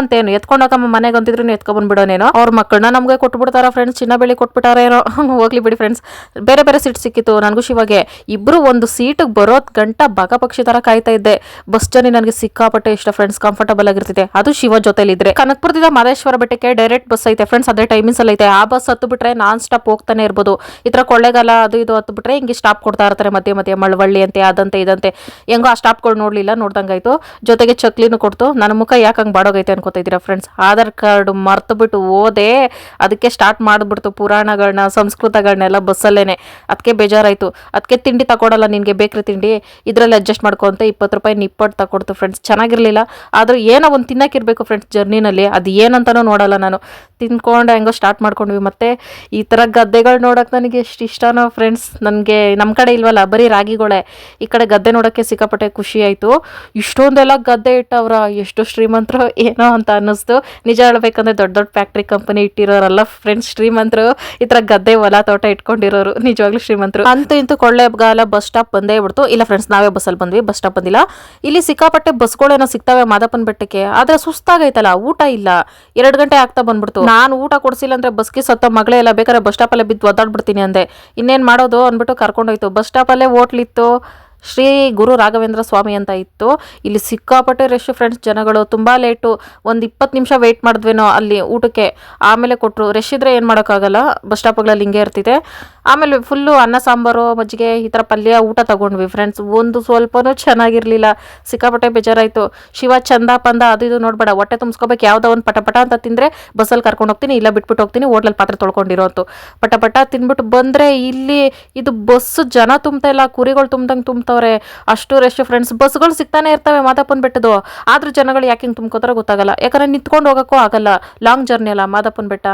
ಕುಳಿಸ್ಕೊಂತೇನು ಎತ್ಕೊಂಡೋಗಮ್ಮ ಮನೆಗೆ ಅಂತಿದ್ರು ಎತ್ಕೊಂಡ್ಬಂದ್ಬಿಡೋನೇನೋ ಅವ್ರ ಮಕ್ಕಳನ್ನ ನಮಗೆ ಕೊಟ್ಬಿಡ್ತಾರ ಫ್ರೆಂಡ್ಸ್ ಚಿನ್ನ ಬೆಳಿ ಕೊಟ್ಬಿಟ್ಟಾರೇನೋ ಹೋಗ್ಲಿ ಬಿಡಿ ಫ್ರೆಂಡ್ಸ್ ಬೇರೆ ಬೇರೆ ಸೀಟ್ ಸಿಕ್ಕಿತ್ತು ನನಗೂ ಶಿವಾಗೆ. ಇಬ್ರು ಒಂದು ಸೀಟಿಗೆ ಬರೋದ್ ಗಂಟ ಬಗ ಪಕ್ಷಿ ತರ ಕಾಯ್ತಾ ಇದ್ದೆ. ಬಸ್ ಜರ್ನಿ ನನಗೆ ಸಿಕ್ಕಾಪಟ್ಟೆ ಇಷ್ಟ ಫ್ರೆಂಡ್ಸ್ ಕಂಫರ್ಟಬಲ್ ಆಗಿರ್ತಿದೆ. ಅದು ಶಿವ ಜೊತೆಲಿದ್ರೆ. ಕನಕಪುರದಿಂದ ಮಹೇಶ್ವರ ಬೆಟ್ಟಕ್ಕೆ ಡೈರೆಕ್ಟ್ ಬಸ್ ಐತೆ ಫ್ರೆಂಡ್ಸ್ ಅದೇ ಟೈಮಿಂಗ್ಸ್ ಅಲ್ಲಿ ಐತೆ ಆ ಬಸ್ ಹತ್ತು ಬಿಟ್ರೆ ನಾನ್ ಸ್ಟಾಪ್ ಹೋಗ್ತಾನೆ ಇರ್ಬೋದು. ಈ ತರ ಕೊಳ್ಳೆಗಾಲ ಅದು ಇದು ಹತ್ತು ಬಿಟ್ರೆ ಹಿಂಗೆ ಸ್ಟಾಪ್ ಕೊಡ್ತಾ ಇರ್ತಾರೆ ಮಧ್ಯ ಮಧ್ಯೆ. ಮಳವಳ್ಳಿ ಅಂತೆ, ಅದಂತೆ, ಇದಂತೆ. ಹೆಂಗೋ ಆ ಸ್ಟಾಪ್ಗಳು ನೋಡ್ಲಿಲ್ಲ, ನೋಡ್ದಂಗಾಯ್ತು. ಜೊತೆಗೆ ಚಕ್ಲಿನೂ ಕೊಡ್ತು. ನನ್ನ ಮುಖ ಯಾಕೆ ಹಂಗೆ ಬಾಡೋಗೈತೆ ಅನ್ಕೋತಾ ಇದ್ದೀರಾ ಫ್ರೆಂಡ್ಸ್ ಆಧಾರ್ ಕಾರ್ಡ್ ಮರ್ತು ಬಿಟ್ಟು ಓದೆ ಅದಕ್ಕೆ ಸ್ಟಾರ್ಟ್ ಮಾಡಿಬಿಡ್ತು ಪುರಾಣಗಳನ್ನ ಸಂಸ್ಕೃತಗಳನ್ನೆಲ್ಲ ಬಸ್ಸಲ್ಲೇನೆ. ಅದಕ್ಕೆ ಬೇಜಾರಾಯಿತು. ಅದಕ್ಕೆ ತಿಂಡಿ ತಗೊಡಲ್ಲ ನಿನಗೆ ಬೇಕ್ರಿ ತಿಂಡಿ? ಇದರಲ್ಲಿ ಅಡ್ಜಸ್ಟ್ ಮಾಡ್ಕೊಂತ ಇಪ್ಪತ್ತು ರೂಪಾಯಿ ನಿಪ್ಪಟ್ಟು ತಗೊಡ್ತು ಫ್ರೆಂಡ್ಸ್ ಚೆನ್ನಾಗಿರಲಿಲ್ಲ. ಆದರೂ ಏನೋ ಒಂದು ತಿನ್ನೋಕ್ಕಿರಬೇಕು ಫ್ರೆಂಡ್ಸ್ ಜರ್ನಿನಲ್ಲಿ ಅದು ಏನಂತನೂ ನೋಡಲ್ಲ ನಾನು. ತಿನ್ಕೊಂಡು ಹೆಂಗೋ ಸ್ಟಾರ್ಟ್ ಮಾಡ್ಕೊಂಡ್ವಿ ಮತ್ತು ಈ ಥರ ಗದ್ದೆಗಳು ನೋಡೋಕೆ ನನಗೆ ಎಷ್ಟು ಇಷ್ಟನೋ ಫ್ರೆಂಡ್ಸ್ ನನಗೆ ನಮ್ಮ ಕಡೆ ಇಲ್ವಲ್ಲ, ಬರೀ ರಾಗಿಗಳೇ. ಈ ಕಡೆ ಗದ್ದೆ ನೋಡೋಕ್ಕೆ ಸಿಕ್ಕಾಪಟ್ಟೆ ಖುಷಿ ಆಯಿತು. ಇಷ್ಟೊಂದೆಲ್ಲ ಗದ್ದೆ ಇಟ್ಟವ್ರ, ಎಷ್ಟು ಶ್ರೀಮಂತರು ಏನೋ ಅಂತ ಅನ್ನಿಸ್ತು. ನಿಜ ಹೇಳ್ಬೇಕಂದ್ರೆ ದೊಡ್ಡ ದೊಡ್ಡ ಫ್ಯಾಕ್ಟ್ರಿ ಕಂಪನಿ ಇಟ್ಟಿರೋರಲ್ಲ ಫ್ರೆಂಡ್ಸ್ ಶ್ರೀಮಂತರು. ಈ ಥರ ಗದ್ದೆ, ಹೊಲ, ತೋಟ ಇಟ್ಕೊಂಡಿರೋರು. ನಿಜವಾಗ್ಲೂ ಶ್ರೀಮಂತರು. ಅಂತೂ ಇಂತೂ ಕೊಳ್ಳೆಗಾಲ ಬಸ್ ಸ್ಟಾಪ್ ಬಂದೇ ಬಿಡ್ತು. ಇಲ್ಲ ಫ್ರೆಂಡ್ಸ್ ನಾವೇ ಬಸ್ಸಲ್ಲಿ ಬಂದ್ವಿ ಬಸ್ ಸ್ಟಾಪ್ ಬಂದಿಲ್ಲ. ಇಲ್ಲಿ ಸಿಕ್ಕಾಪಟ್ಟೆ ಬಸ್ಗಳೇನೋ ಸಿಗ್ತಾವೆ ಮಾದಪ್ಪನ ಬೆಟ್ಟಕ್ಕೆ. ಆದ್ರೆ ಸುಸ್ತಾಗೈತಲ್ಲ, ಊಟ ಇಲ್ಲ. ಎರಡು ಗಂಟೆ ಆಗ್ತಾ ಬಂದ್ಬಿಡ್ತು. ನಾನು ಊಟ ಕೊಡ್ಸಿಲ್ಲ ಅಂದ್ರೆ ಬಸ್ಗೆ ಸತ್ತ ಮಗಳೇ ಎಲ್ಲ ಬೇಕಾದ್ರೆ ಬಸ್ ಸ್ಟಾಪಲ್ಲೇ ಬಿದ್ದು ಒದ್ದಾಡ್ಬಿಡ್ತೀನಿ ಅಂದೆ. ಇನ್ನೇನು ಮಾಡೋದು? ಅಂದ್ಬಿಟ್ಟು ಕರ್ಕೊಂಡೋಯ್ತು. ಬಸ್ ಸ್ಟಾಪಲ್ಲೇ ಹೋಟ್ಲಿತ್ತು ಶ್ರೀ ಗುರು ರಾಘವೇಂದ್ರ ಸ್ವಾಮಿ ಅಂತ ಇತ್ತು. ಇಲ್ಲಿ ಸಿಕ್ಕಾಪಟ್ಟೆ ರಶ್ ಫ್ರೆಂಡ್ಸ್ ಜನಗಳು ತುಂಬ ಲೇಟು ಒಂದು ಇಪ್ಪತ್ತು ನಿಮಿಷ ವೆಯ್ಟ್ ಮಾಡಿದ್ವೇನೋ ಅಲ್ಲಿ ಊಟಕ್ಕೆ. ಆಮೇಲೆ ಕೊಟ್ಟರು ರಶ್ ಇದ್ದರೆ ಏನು ಮಾಡೋಕ್ಕಾಗಲ್ಲ? ಬಸ್ ಸ್ಟಾಪ್ಗಳಲ್ಲಿ ಹಿಂಗೆ ಇರ್ತಿದೆ. ಆಮೇಲೆ ಫುಲ್ಲು ಅನ್ನ ಸಾಂಬಾರು, ಮಜ್ಜಿಗೆ ಈ ಥರ ಪಲ್ಯ, ಊಟ ತಗೊಂಡ್ವಿ ಫ್ರೆಂಡ್ಸ್ ಒಂದು ಸ್ವಲ್ಪನೂ ಚೆನ್ನಾಗಿರಲಿಲ್ಲ. ಸಿಕ್ಕಾಪಟ್ಟೆ ಬೇಜಾರಾಯಿತು. ಶಿವ ಚಂದ ಪಂದ ಅದು ಇದು ನೋಡ್ಬೇಡ. ಹೊಟ್ಟೆ ತುಂಬಿಸ್ಕೋಬೇಕು. ಯಾವುದೋ ಒಂದು ಪಟ ಪಟ ಅಂತ ತಿಂದರೆ ಬಸ್ಸಲ್ಲಿ ಕರ್ಕೊಂಡು ಹೋಗ್ತೀನಿ, ಇಲ್ಲ ಬಿಟ್ಬಿಟ್ಟು ಹೋಗ್ತೀನಿ ಓಟ್ಲಲ್ಲಿ ಪಾತ್ರೆ ತೊಳ್ಕೊಂಡಿರೋಂತು ಪಟ ಪಟ ತಿಂದ್ಬಿಟ್ಟು ಬಂದರೆ ಇಲ್ಲಿ ಇದು ಬಸ್ ಜನ ತುಂಬ್ತಾ ಇಲ್ಲ, ಕುರಿಗಳು ತುಂಬ್ದಂಗೆ ತುಂಬ್ತವ್ರೆ. ಅಷ್ಟು ರೆಸ್ಟ್ ಫ್ರೆಂಡ್ಸ್ ಬಸ್ಗಳು ಸಿಗ್ತಾನೆ ಇರ್ತವೆ ಮಾದಪ್ಪನ ಬೆಟ್ಟದು ಆದರೂ ಜನಗಳು ಯಾಕೆ ಹಿಂಗೆ ತುಂಬ್ಕೋತಾರೆ ಗೊತ್ತಾಗಲ್ಲ. ಯಾಕಂದ್ರೆ ನಿಂತ್ಕೊಂಡು ಹೋಗೋಕ್ಕೂ ಆಗಲ್ಲ. ಲಾಂಗ್ ಜರ್ನಿ ಅಲ್ಲ ಮಾದಪ್ಪನ ಬೆಟ್ಟ.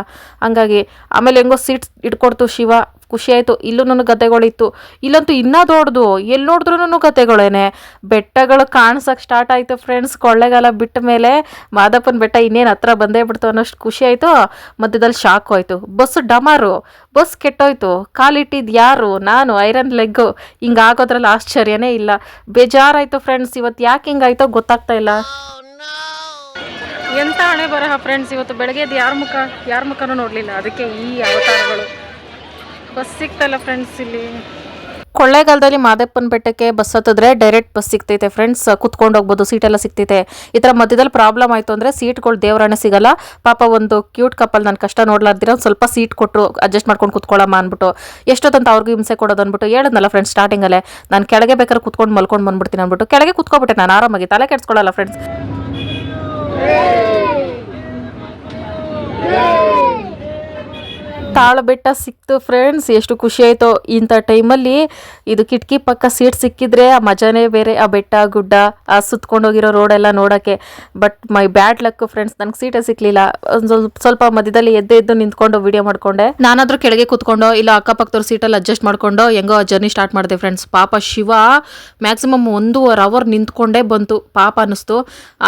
ಹಂಗಾಗಿ ಆಮೇಲೆ ಹೆಂಗೋ ಸೀಟ್ ಇಟ್ಕೊಡ್ತು ಶಿವ. ಖುಷಿ ಆಯಿತು ಇಲ್ಲೂ ನನಗೆ ಗದ್ದೆಗಳಿತ್ತು ಇಲ್ಲಂತೂ ಇನ್ನೂ ದೊಡ್ಡದು. ಎಲ್ಲಿ ನೋಡಿದ್ರೂ ಗದ್ದೆಗಳೇನೆ ಬೆಟ್ಟಗಳು ಕಾಣಿಸೋಕೆ ಸ್ಟಾರ್ಟ್ ಆಯಿತು ಫ್ರೆಂಡ್ಸ್ ಕೊಳ್ಳೆಗಾಲ ಬಿಟ್ಟ ಮೇಲೆ ಮಾದಪ್ಪನ ಬೆಟ್ಟ ಇನ್ನೇನು ಹತ್ರ ಬಂದೇ ಬಿಡ್ತು ಅನ್ನೋಷ್ಟು ಖುಷಿ ಆಯಿತು. ಮಧ್ಯದಲ್ಲಿ ಶಾಕ್ ಹೋಯ್ತು. ಬಸ್ ಡಮಾರು. ಬಸ್ ಕೆಟ್ಟೋಯ್ತು. ಕಾಲಿಟ್ಟಿದ್ದು ಯಾರು? ನಾನು, ಐರನ್ ಲೆಗ್ಗು ಹಿಂಗಾಗೋದ್ರಲ್ಲಿ ಆಶ್ಚರ್ಯನೇ ಇಲ್ಲ. ಬೇಜಾರಾಯಿತು ಫ್ರೆಂಡ್ಸ್ ಇವತ್ತು ಯಾಕೆ ಹಿಂಗಾಯ್ತೋ ಗೊತ್ತಾಗ್ತಾ ಇಲ್ಲ. ಎಂಥ ಹಣೆ ಬರಹ ಫ್ರೆಂಡ್ಸ್ ಇವತ್ತು ಬೆಳಗ್ಗೆದ್ದು ಯಾರ ಮುಖ? ಯಾರ ಮುಖನೂ ನೋಡಲಿಲ್ಲ. ಅದಕ್ಕೆ ಈ ಅವತಾರಗಳು. ಬಸ್ ಸಿಗ್ತಲ್ಲ ಫ್ರೆಂಡ್ಸ್ ಇಲ್ಲಿ. ಕೊಳ್ಳೇಗಾಲದಲ್ಲಿ ಮಾದಪ್ಪನ ಬೆಟ್ಟಕ್ಕೆ ಬಸ್ ಹತ್ತಿದ್ರೆ ಡೈರೆಕ್ಟ್ ಬಸ್ ಸಿಗ್ತೈತೆ ಫ್ರೆಂಡ್ಸ್ ಕುತ್ಕೊಂಡು ಹೋಗ್ಬೋದು ಸೀಟೆಲ್ಲ ಸಿಗ್ತೈತೆ. ಈ ಥರ ಮಧ್ಯದಲ್ಲಿ ಪ್ರಾಬ್ಲಮ್ ಆಯಿತು ಅಂದರೆ ಸೀಟ್ಗಳು ದೇವರಾಣೆ ಸಿಗಲ್ಲ. ಪಾಪ ಒಂದು ಕ್ಯೂಟ್ ಕಪಲ್ ನನ್ನ ಕಷ್ಟ ನೋಡ್ಲಾರ್ದಿರ ಒಂದು ಸ್ವಲ್ಪ ಸೀಟ್ ಕೊಟ್ಟರು ಅಡ್ಜಸ್ಟ್ ಮಾಡ್ಕೊಂಡು ಕುತ್ಕೊಳ್ಳಮ್ಮ ಅಂದ್ಬಿಟ್ಟು. ಎಷ್ಟೊತ್ತಂತ ಅವ್ರಿಗೂ ಹಿಂಸೆ ಕೊಡೋದು ಅಂದ್ಬಿಟ್ಟು ಹೇಳಿದ್ನಲ್ಲ ಫ್ರೆಂಡ್ಸ್ ಸ್ಟಾರ್ಟಿಂಗಲ್ಲೇ ನಾನು ಕೆಳಗೆ ಬೇಕಾದ್ರೆ ಕುತ್ಕೊಂಡು ಮಲ್ಕೊಂಡು ಬಂದ್ಬಿಡ್ತೀನಿ ಅಂದ್ಬಿಟ್ಟು. ಕೆಳಗೆ ಕುತ್ಕೊಬಿಟ್ಟೆ ನಾನು ಆರಾಮಾಗಿ ತಲೆ ಕೆಡ್ಸ್ಕೊಳ್ಳಲ್ಲ ಫ್ರೆಂಡ್ಸ್ ತಾಳಬೆಟ್ಟ ಸಿಕ್ತು ಫ್ರೆಂಡ್ಸ್ ಎಷ್ಟು ಖುಷಿ ಆಯಿತು ಇಂಥ ಟೈಮಲ್ಲಿ ಇದು ಕಿಟಕಿ ಪಕ್ಕ ಸೀಟ್ ಸಿಕ್ಕಿದ್ರೆ ಆ ಮಜಾನೇ ಬೇರೆ, ಆ ಬೆಟ್ಟ ಗುಡ್ಡ, ಆ ಸುತ್ತಕೊಂಡೋಗಿರೋ ರೋಡೆಲ್ಲ ನೋಡೋಕ್ಕೆ. But my bad luck friends ನನಗೆ ಸೀಟೇ ಸಿಕ್ಲಿಲ್ಲ. ಒಂದು ಸ್ವಲ್ಪ ಸ್ವಲ್ಪ ಮಧ್ಯದಲ್ಲಿ ಎದ್ದೆ ಎದ್ದು ನಿಂತ್ಕೊಂಡು ವಿಡಿಯೋ ಮಾಡ್ಕೊಂಡೆ. ನಾನಾದರೂ ಕೆಳಗೆ ಕೂತ್ಕೊಂಡು, ಇಲ್ಲ ಅಕ್ಕಪಕ್ಕದವ್ರ ಸೀಟಲ್ಲಿ ಅಡ್ಜಸ್ಟ್ ಮಾಡ್ಕೊಂಡು, ಹೆಂಗೋ ಜರ್ನಿ ಸ್ಟಾರ್ಟ್ ಮಾಡಿದೆ ಫ್ರೆಂಡ್ಸ್ ಪಾಪ ಶಿವ ಮ್ಯಾಕ್ಸಿಮಮ್ ಒಂದೂವರೆ ಅವರ್ ನಿಂತ್ಕೊಂಡೇ ಬಂತು, ಪಾಪ ಅನ್ನಿಸ್ತು.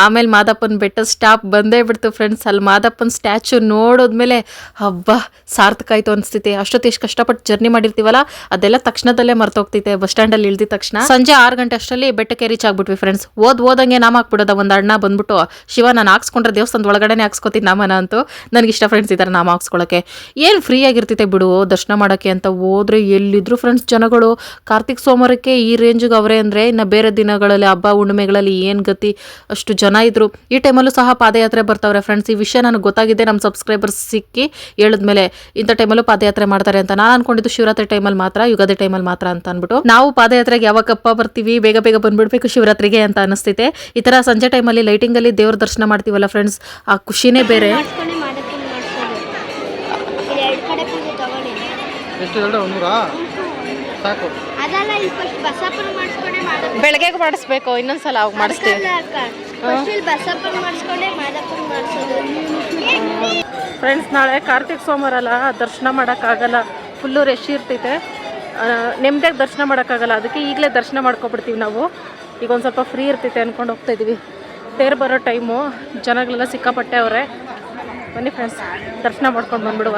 ಆಮೇಲೆ ಮಾದಪ್ಪನ ಬೆಟ್ಟ ಸ್ಟಾಪ್ ಬಂದೇ ಬಿಡ್ತು ಫ್ರೆಂಡ್ಸ್ ಅಲ್ಲಿ ಮಾದಪ್ಪನ ಸ್ಟ್ಯಾಚು ನೋಡಿದ್ಮೇಲೆ ಹಬ್ಬ ಸಾರ್ಥಕ ಸಾರ್ಥಕ ಆಯಿತು ಅನಿಸ್ತೈತೆ ಅಷ್ಟೊತ್ತು ಎಷ್ಟು ಕಷ್ಟಪಟ್ಟು ಜರ್ನಿ ಮಾಡಿರ್ತೀವಲ್ಲ, ಅದೆಲ್ಲ ತಕ್ಷಣದಲ್ಲೇ ಮರ್ತೋಗ್ತೈತೆ ಬಸ್ ಸ್ಟ್ಯಾಂಡಲ್ಲಿ ಇಳಿದ ತಕ್ಷಣ ಸಂಜೆ ಆರು ಗಂಟೆ ಅಷ್ಟರಲ್ಲಿ ಬೆಟ್ಟಕ್ಕೆ ರೀಚ್ ಆಗ್ಬಿಟ್ವಿ ಫ್ರೆಂಡ್ಸ್ ಓದ್ ಓದಂಗೆ ನಾಮ ಹಾಕ್ಬಿಡೋದ ಒಂದು ಅಣ್ಣ ಬಂದ್ಬಿಟ್ಟು, ಶಿವ, ನಾನು ಹಾಕ್ಸ್ಕೊಂಡ್ರೆ ದೇವಸ್ಥಾನದ ಒಳಗಡೆನೆ ಹಾಕ್ಸ್ಕೊತೀನಿ ನಾಮನ ಅಂತೂ. ನನಗೆ ಇಷ್ಟ ಫ್ರೆಂಡ್ಸ್ ಇದ್ದಾರೆ ನಾಮ ಹಾಕ್ಸ್ಕೊಳಕ್ಕೆ. ಏನು ಫ್ರೀ ಆಗಿರ್ತೈತೆ ಬಿಡು, ದರ್ಶನ ಮಾಡೋಕ್ಕೆ ಅಂತ ಹೋದ್ರೆ ಎಲ್ಲಿದ್ರು ಫ್ರೆಂಡ್ಸ್ ಜನಗಳು. ಕಾರ್ತಿಕ್ ಸೋಮವಾರಕ್ಕೆ ಈ ರೇಂಜ್ಗೆ ಅವರೇ ಅಂದರೆ ಇನ್ನು ಬೇರೆ ದಿನಗಳಲ್ಲಿ, ಹಬ್ಬ, ಹುಣ್ಣಿಮೆಗಳಲ್ಲಿ ಏನು ಗತಿ? ಅಷ್ಟು ಜನ ಇದ್ರು. ಈ ಟೈಮಲ್ಲೂ ಸಹ ಪಾದಯಾತ್ರೆ ಬರ್ತಾವ್ರೆ ಫ್ರೆಂಡ್ಸ್ ಈ ವಿಷಯ ನನಗೆ ಗೊತ್ತಾಗಿದೆ. ನಮ್ಮ ಸಬ್ಸ್ಕ್ರೈಬರ್ಸ್ ಸಿಕ್ಕಿ ಹೇಳಿದ್ಮೇಲೆ ಇಂಥ ಟೈಮಲ್ಲೂ ಪಾದಯಾತ್ರೆ ಮಾಡ್ತಾರೆ ಅಂತ ನಾನು ಅನ್ಕೊಂಡಿದ್ದು ಶಿವರಾತ್ರಿ ಟೈಮಲ್ಲಿ ಮಾತ್ರ ಯುಗಾದಿ ಟೈಮಲ್ಲಿ ಮಾತ್ರ ಅಂತ ಅಂದ್ಬಿಟ್ಟು ನಾವು ಪಾದಯಾತ್ರೆಗೆ ಯಾವಾಗಪ್ಪ ಬರ್ತೀವಿ ಬೇಗ ಬೇಗ ಬಂದ್ಬಿಡ್ಬೇಕು ಶಿವರಾತ್ರಿಗೆ ಅಂತ ಅನಿಸ್ತೈತೆ ಈ ಥರ ಸಂಜೆ ಟೈಮಲ್ಲಿ ಲೈಟಿಂಗಲ್ಲಿ ದೇವ್ರ ದರ್ಶನ ಮಾಡ್ತೀವಲ್ಲ ಫ್ರೆಂಡ್ಸ್ ಆ ಖುಷಿನೇ ಬೇರೆ. ಎಷ್ಟು ಸಾಕು. ಅದಲ್ಲ ಇಲ್ಲಿ ಫಸ್ಟ್ ಬಸಪ್ಪನ ಮಾಡಿಸ್ಕೊಂಡೆ ಮಾಡೋದು ಬೆಳಗ್ಗೆ ಮಾಡಿಸ್ಬೇಕು ಇನ್ನೊಂದ್ಸಲ ಅವಾಗ ಮಾಡಿಸ್ತೀವಿ. ಫ್ರೆಂಡ್ಸ್ ನಾಳೆ ಕಾರ್ತಿಕ್ ಸೋಮವಾರ ಅಲ್ಲ ದರ್ಶನ ಮಾಡೋಕ್ಕಾಗಲ್ಲ. ಫುಲ್ಲು ರಶ್ ಇರ್ತೈತೆ ನೆಮ್ಮದಿಯಾಗಿ ದರ್ಶನ ಮಾಡೋಕ್ಕಾಗಲ್ಲ. ಅದಕ್ಕೆ ಈಗಲೇ ದರ್ಶನ ಮಾಡ್ಕೊಬಿಡ್ತೀವಿ ನಾವು. ಈಗ ಒಂದು ಸ್ವಲ್ಪ ಫ್ರೀ ಇರ್ತೈತೆ ಅಂದ್ಕೊಂಡು ಹೋಗ್ತಾ ಇದೀವಿ. ತೇರು ಬರೋ ಟೈಮು ಜನಗಳೆಲ್ಲ ಸಿಕ್ಕಾಪಟ್ಟೆ ಅವರೇ. ಬನ್ನಿ ಫ್ರೆಂಡ್ಸ್ ದರ್ಶನ ಮಾಡ್ಕೊಂಡು ಬಂದ್ಬಿಡುವ.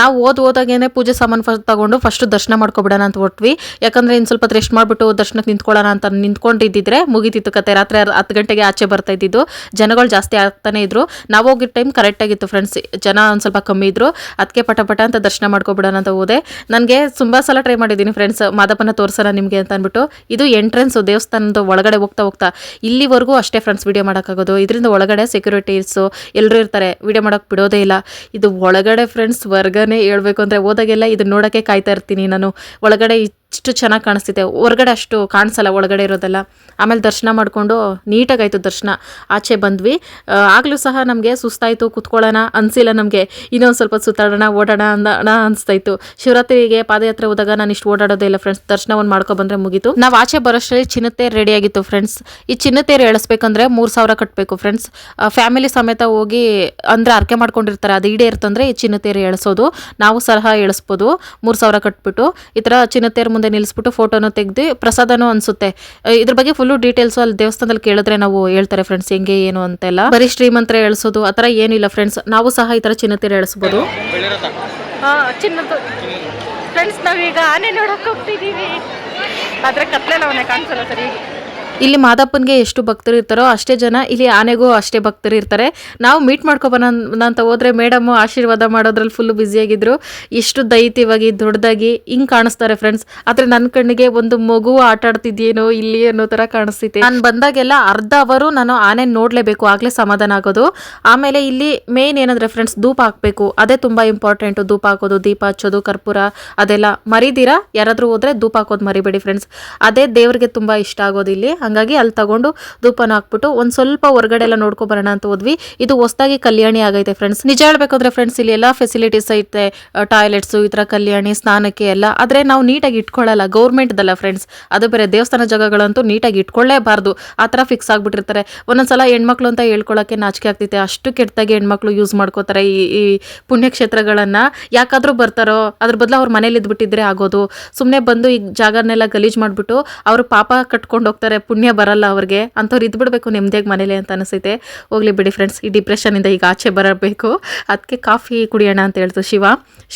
ನಾವು ಓದ್ ಓದಾಗೇನೆ ಪೂಜೆ ಸಾಮಾನು ತಗೊಂಡು ಫಸ್ಟ್ ದರ್ಶನ ಮಾಡ್ಕೊಬಿಡೋಣ ಅಂತ ಹೊಟ್ವಿ ಯಾಕಂದ್ರೆ ಇನ್ನು ಸ್ವಲ್ಪ ರೆಸ್ಟ್ ಮಾಡಿಬಿಟ್ಟು ದರ್ಶನಕ್ಕೆ ನಿಂತ್ಕೊಳ್ಳೋಣ ಅಂತ ನಿಂತ್ಕೊಂಡಿದ್ದಿದ್ರೆ ಮುಗಿತಿತ್ತು ಕತೆ. ರಾತ್ರಿ ಹತ್ತು ಗಂಟೆಗೆ ಆಚೆ ಬರ್ತಾ ಇದ್ದಿದ್ದು. ಜನಗಳು ಜಾಸ್ತಿ ಆಗ್ತಾನೆ ಇದ್ರು. ನಾವು ಹೋಗಿದ್ದ ಟೈಮ್ ಕರೆಕ್ಟಾಗಿತ್ತು ಫ್ರೆಂಡ್ಸ್ ಜನ ಒಂದು ಸ್ವಲ್ಪ ಕಮ್ಮಿ ಇದ್ರು. ಅದಕ್ಕೆ ಪಟ ಪಟ ಅಂತ ದರ್ಶನ ಮಾಡ್ಕೊಬಿಡೋಣ ಅಂತ ಹೋದೆ. ನನಗೆ ತುಂಬ ಸಲ ಟ್ರೈ ಮಾಡಿದ್ದೀನಿ ಫ್ರೆಂಡ್ಸ್ ಮಾದಪ್ಪನ ತೋರಿಸೋಣ ನಿಮಗೆ ಅಂತ ಅಂದ್ಬಿಟ್ಟು. ಇದು ಎಂಟ್ರೆನ್ಸ್ ದೇವಸ್ಥಾನದ ಒಳಗಡೆ ಹೋಗ್ತಾ ಹೋಗ್ತಾ. ಇಲ್ಲಿವರೆಗೂ ಅಷ್ಟೇ ಫ್ರೆಂಡ್ಸ್ ವಿಡಿಯೋ ಮಾಡೋಕ್ಕಾಗೋದು. ಇದರಿಂದ ಒಳಗಡೆ ಸೆಕ್ಯೂರಿಟೀಸು ಎಲ್ಲರೂ ಇರ್ತಾರೆ. ವಿಡಿಯೋ ಮಾಡೋಕೆ ಬಿಡೋದೇ ಇಲ್ಲ. ಇದು ಒಳಗಡೆ ಫ್ರೆಂಡ್ಸ್ ಹೇಳ್ಬೇಕು ಅಂದರೆ ಹೋದಾಗೆಲ್ಲ ಇದನ್ನ ನೋಡೋಕ್ಕೆ ಕಾಯ್ತಾ ಇರ್ತೀನಿ ನಾನು. ಒಳಗಡೆ ಇಷ್ಟು ಚೆನ್ನಾಗಿ ಕಾಣಿಸ್ತಿದೆ. ಹೊರಗಡೆ ಅಷ್ಟು ಕಾಣಿಸಲ್ಲ, ಒಳಗಡೆ ಇರೋದೆಲ್ಲ. ಆಮೇಲೆ ದರ್ಶನ ಮಾಡಿಕೊಂಡು ನೀಟಾಗಾಯಿತು ದರ್ಶನ. ಆಚೆ ಬಂದ್ವಿ. ಆಗಲೂ ಸಹ ನಮಗೆ ಸುಸ್ತಾಯಿತು, ಕುತ್ಕೊಳ್ಳೋಣ ಅನಿಸಿಲ್ಲ ನಮಗೆ. ಇನ್ನೊಂದು ಸ್ವಲ್ಪ ಸುತ್ತಾಡೋಣ, ಓಡೋಣ ಅಂದಣ ಅನಿಸ್ತಾಯಿತ್ತು ಶಿವರಾತ್ರಿಗೆ ಪಾದಯಾತ್ರೆ ಹೋದಾಗ ನಾನು ಇಷ್ಟು ಓಡಾಡೋದೇ ಇಲ್ಲ ಫ್ರೆಂಡ್ಸ್ ದರ್ಶನವನ್ನು ಮಾಡ್ಕೊಬಂದ್ರೆ ಮಾಡ್ಕೊ ಬಂದರೆ ಮುಗೀತು. ನಾವು ಆಚೆ ಬರೋಷ್ಟರಲ್ಲಿ ಚಿನ್ನತೆ ರೆಡಿಯಾಗಿತ್ತು ಫ್ರೆಂಡ್ಸ್ ಈ ಚಿನ್ನತೇರು ಎಳಿಸ್ಬೇಕಂದ್ರೆ ಮೂರು ಸಾವಿರ ಕಟ್ಟಬೇಕು ಫ್ರೆಂಡ್ಸ್ ಫ್ಯಾಮಿಲಿ ಸಮೇತ ಹೋಗಿ ಅಂದರೆ ಅರ್ಕೆ ಮಾಡ್ಕೊಂಡಿರ್ತಾರೆ. ಅದು ಈಡೇ ಇರ್ತಂದ್ರೆ ಈ ಚಿನ್ನತೇರು ಎಳಿಸೋದು. ನಾವು ಸಹ ಎಳಿಸ್ಬೋದು. ಮೂರು ಸಾವಿರ ಕಟ್ಬಿಟ್ಟು ಈ ಥರ ಚಿನ್ನತೇರು ಮುಂದೆ ನಿಲ್ಲಿಸ್ಬಿಟ್ಟು ಫೋಟೋನ ತೆಗೆದು ಪ್ರಸಾದನೂ ಅನ್ಸುತ್ತೆ. ಇದ್ರ ಬಗ್ಗೆ ಫುಲ್ಲು ಡೀಟೇಲ್ಸ್ ಅಲ್ಲಿ ದೇವಸ್ಥಾನದಲ್ಲಿ ಕೇಳಿದ್ರೆ ನಾವು ಹೇಳ್ತಾರೆ ಫ್ರೆಂಡ್ಸ್ ಹೆಂಗೆ, ಏನು ಅಂತೆಲ್ಲ. ಬರೀ ಶ್ರೀಮಂತರ ಎಳ್ಸೋದು, ಆ ಥರ ಏನಿಲ್ಲ ಫ್ರೆಂಡ್ಸ್ ನಾವು ಸಹ ಈ ತರ ಚಿನ್ನತೀರ ಎಳಿಸ್ಬೋದು. ಫ್ರೆಂಡ್ಸ್ ನಾವೀಗ ಆನೆ ನೋಡೋಕೆ ಹೋಗ್ತಿದೀವಿ ಆದರೆ ಕತ್ಲೆಲ್ಲ ಅವನೇ ಕಾಣಿಸಲ್ಲ ಸರಿ ಇಲ್ಲಿ ಮಾದಪ್ಪನಿಗೆ ಎಷ್ಟು ಭಕ್ತರು ಇರ್ತಾರೋ ಅಷ್ಟೇ ಜನ ಇಲ್ಲಿ ಆನೆಗೂ ಅಷ್ಟೇ ಭಕ್ತರು ಇರ್ತಾರೆ. ನಾವು ಮೀಟ್ ಅಂತ ಹೋದ್ರೆ ಮೇಡಮ್ ಆಶೀರ್ವಾದ ಮಾಡೋದ್ರಲ್ಲಿ ಫುಲ್ ಬ್ಯುಸಿಯಾಗಿದ್ರು ಎಷ್ಟು ದೈತ್ಯವಾಗಿ, ದೊಡ್ಡದಾಗಿ ಹಿಂಗೆ ಕಾಣಿಸ್ತಾರೆ ಫ್ರೆಂಡ್ಸ್ ಆದರೆ ನನ್ನ ಕಣ್ಣಿಗೆ ಒಂದು ಮಗು ಆಟ ಆಡ್ತಿದ್ಯೇನೋ ಇಲ್ಲಿ ಅನ್ನೋ ಥರ ಕಾಣಿಸ್ತೈತೆ ನಾನು ಬಂದಾಗೆಲ್ಲ ಅರ್ಧ ಅವರು ನಾನು ಆನೆ ನೋಡಲೇಬೇಕು, ಆಗಲೇ ಸಮಾಧಾನ ಆಗೋದು. ಆಮೇಲೆ ಇಲ್ಲಿ ಮೇನ್ ಏನಂದ್ರೆ ಫ್ರೆಂಡ್ಸ್ ಧೂಪ ಹಾಕಬೇಕು. ಅದೇ ತುಂಬ ಇಂಪಾರ್ಟೆಂಟು ಧೂಪ ಹಾಕೋದು, ದೀಪ ಹಚ್ಚೋದು, ಕರ್ಪೂರ ಅದೆಲ್ಲ ಮರಿದಿರಾ? ಯಾರಾದರೂ ಹೋದ್ರೆ ಧೂಪ ಹಾಕೋದು ಮರಿಬೇಡಿ ಫ್ರೆಂಡ್ಸ್ ಅದೇ ದೇವ್ರಿಗೆ ತುಂಬ ಇಷ್ಟ ಆಗೋದು ಇಲ್ಲಿ. ಹಂಗಾಗಿ ಅಲ್ಲಿ ತಗೊಂಡು ಧೂಪನ ಹಾಕ್ಬಿಟ್ಟು ಒಂದು ಸ್ವಲ್ಪ ಹೊರಗಡೆ ಎಲ್ಲ ನೋಡ್ಕೊ ಬರೋಣ ಅಂತ ಹೋದ್ವಿ. ಇದು ಹೊಸದಾಗಿ ಕಲ್ಯಾಣಿ ಆಗೈತೆ ಫ್ರೆಂಡ್ಸ್ ನಿಜ ಹೇಳ್ಬೇಕಂದ್ರೆ ಫ್ರೆಂಡ್ಸ್ ಇಲ್ಲಿ ಎಲ್ಲ ಫೆಸಿಲಿಟೀಸ್ ಐತೆ ಟಾಯ್ಲೆಟ್ಸು ಈ ಥರ ಕಲ್ಯಾಣಿ, ಸ್ನಾನಕ್ಕೆ ಎಲ್ಲ. ಆದರೆ ನಾವು ನೀಟಾಗಿ ಇಟ್ಕೊಳ್ಳಲ್ಲ ಗೌರ್ಮೆಂಟ್ದಲ್ಲ ಫ್ರೆಂಡ್ಸ್ ಅದು ಬೇರೆ ದೇವಸ್ಥಾನ ಜಾಗಗಳಂತೂ ನೀಟಾಗಿ ಇಟ್ಕೊಳ್ಳೇಬಾರ್ದು. ಆ ಥರ ಫಿಕ್ಸ್ ಆಗಿಬಿಟ್ಟಿರ್ತಾರೆ. ಒಂದೊಂದ್ಸಲ ಹೆಣ್ಮಕ್ಳು ಅಂತ ಹೇಳ್ಕೊಳ್ಳೋಕ್ಕೆ ನಾಚಿಕೆ ಆಗ್ತೈತೆ ಅಷ್ಟು ಕೆಟ್ಟದಾಗಿ ಹೆಣ್ಮಕ್ಳು ಯೂಸ್ ಮಾಡ್ಕೋತಾರೆ ಈ ಈ ಪುಣ್ಯಕ್ಷೇತ್ರಗಳನ್ನು. ಯಾಕಾದರೂ ಬರ್ತಾರೋ, ಅದ್ರ ಬದಲು ಅವ್ರ ಮನೇಲಿ ಇದ್ಬಿಟ್ಟಿದ್ರೆ ಆಗೋದು. ಸುಮ್ಮನೆ ಬಂದು ಈ ಜಾಗನೆಲ್ಲ ಗಲೀಜು ಮಾಡಿಬಿಟ್ಟು ಅವರು ಪಾಪ ಕಟ್ಕೊಂಡು ಹೋಗ್ತಾರೆ ಪುಣ್ಯ ಬರಲ್ಲ ಅವ್ರಿಗೆ. ಅಂಥವ್ರು ಇದ್ಬಿಡ್ಬೇಕು ನೆಮ್ಮದಿಯಾಗಿ ಮನೇಲಿ ಅಂತ ಅನಿಸೈತೆ. ಹೋಗ್ಲಿ ಬಿಡಿ ಫ್ರೆಂಡ್ಸ್ ಈ ಡಿಪ್ರೆಷನಿಂದ ಈಗ ಆಚೆ ಬರಬೇಕು. ಅದಕ್ಕೆ ಕಾಫಿ ಕುಡಿಯೋಣ ಅಂತ ಹೇಳ್ತು ಶಿವ.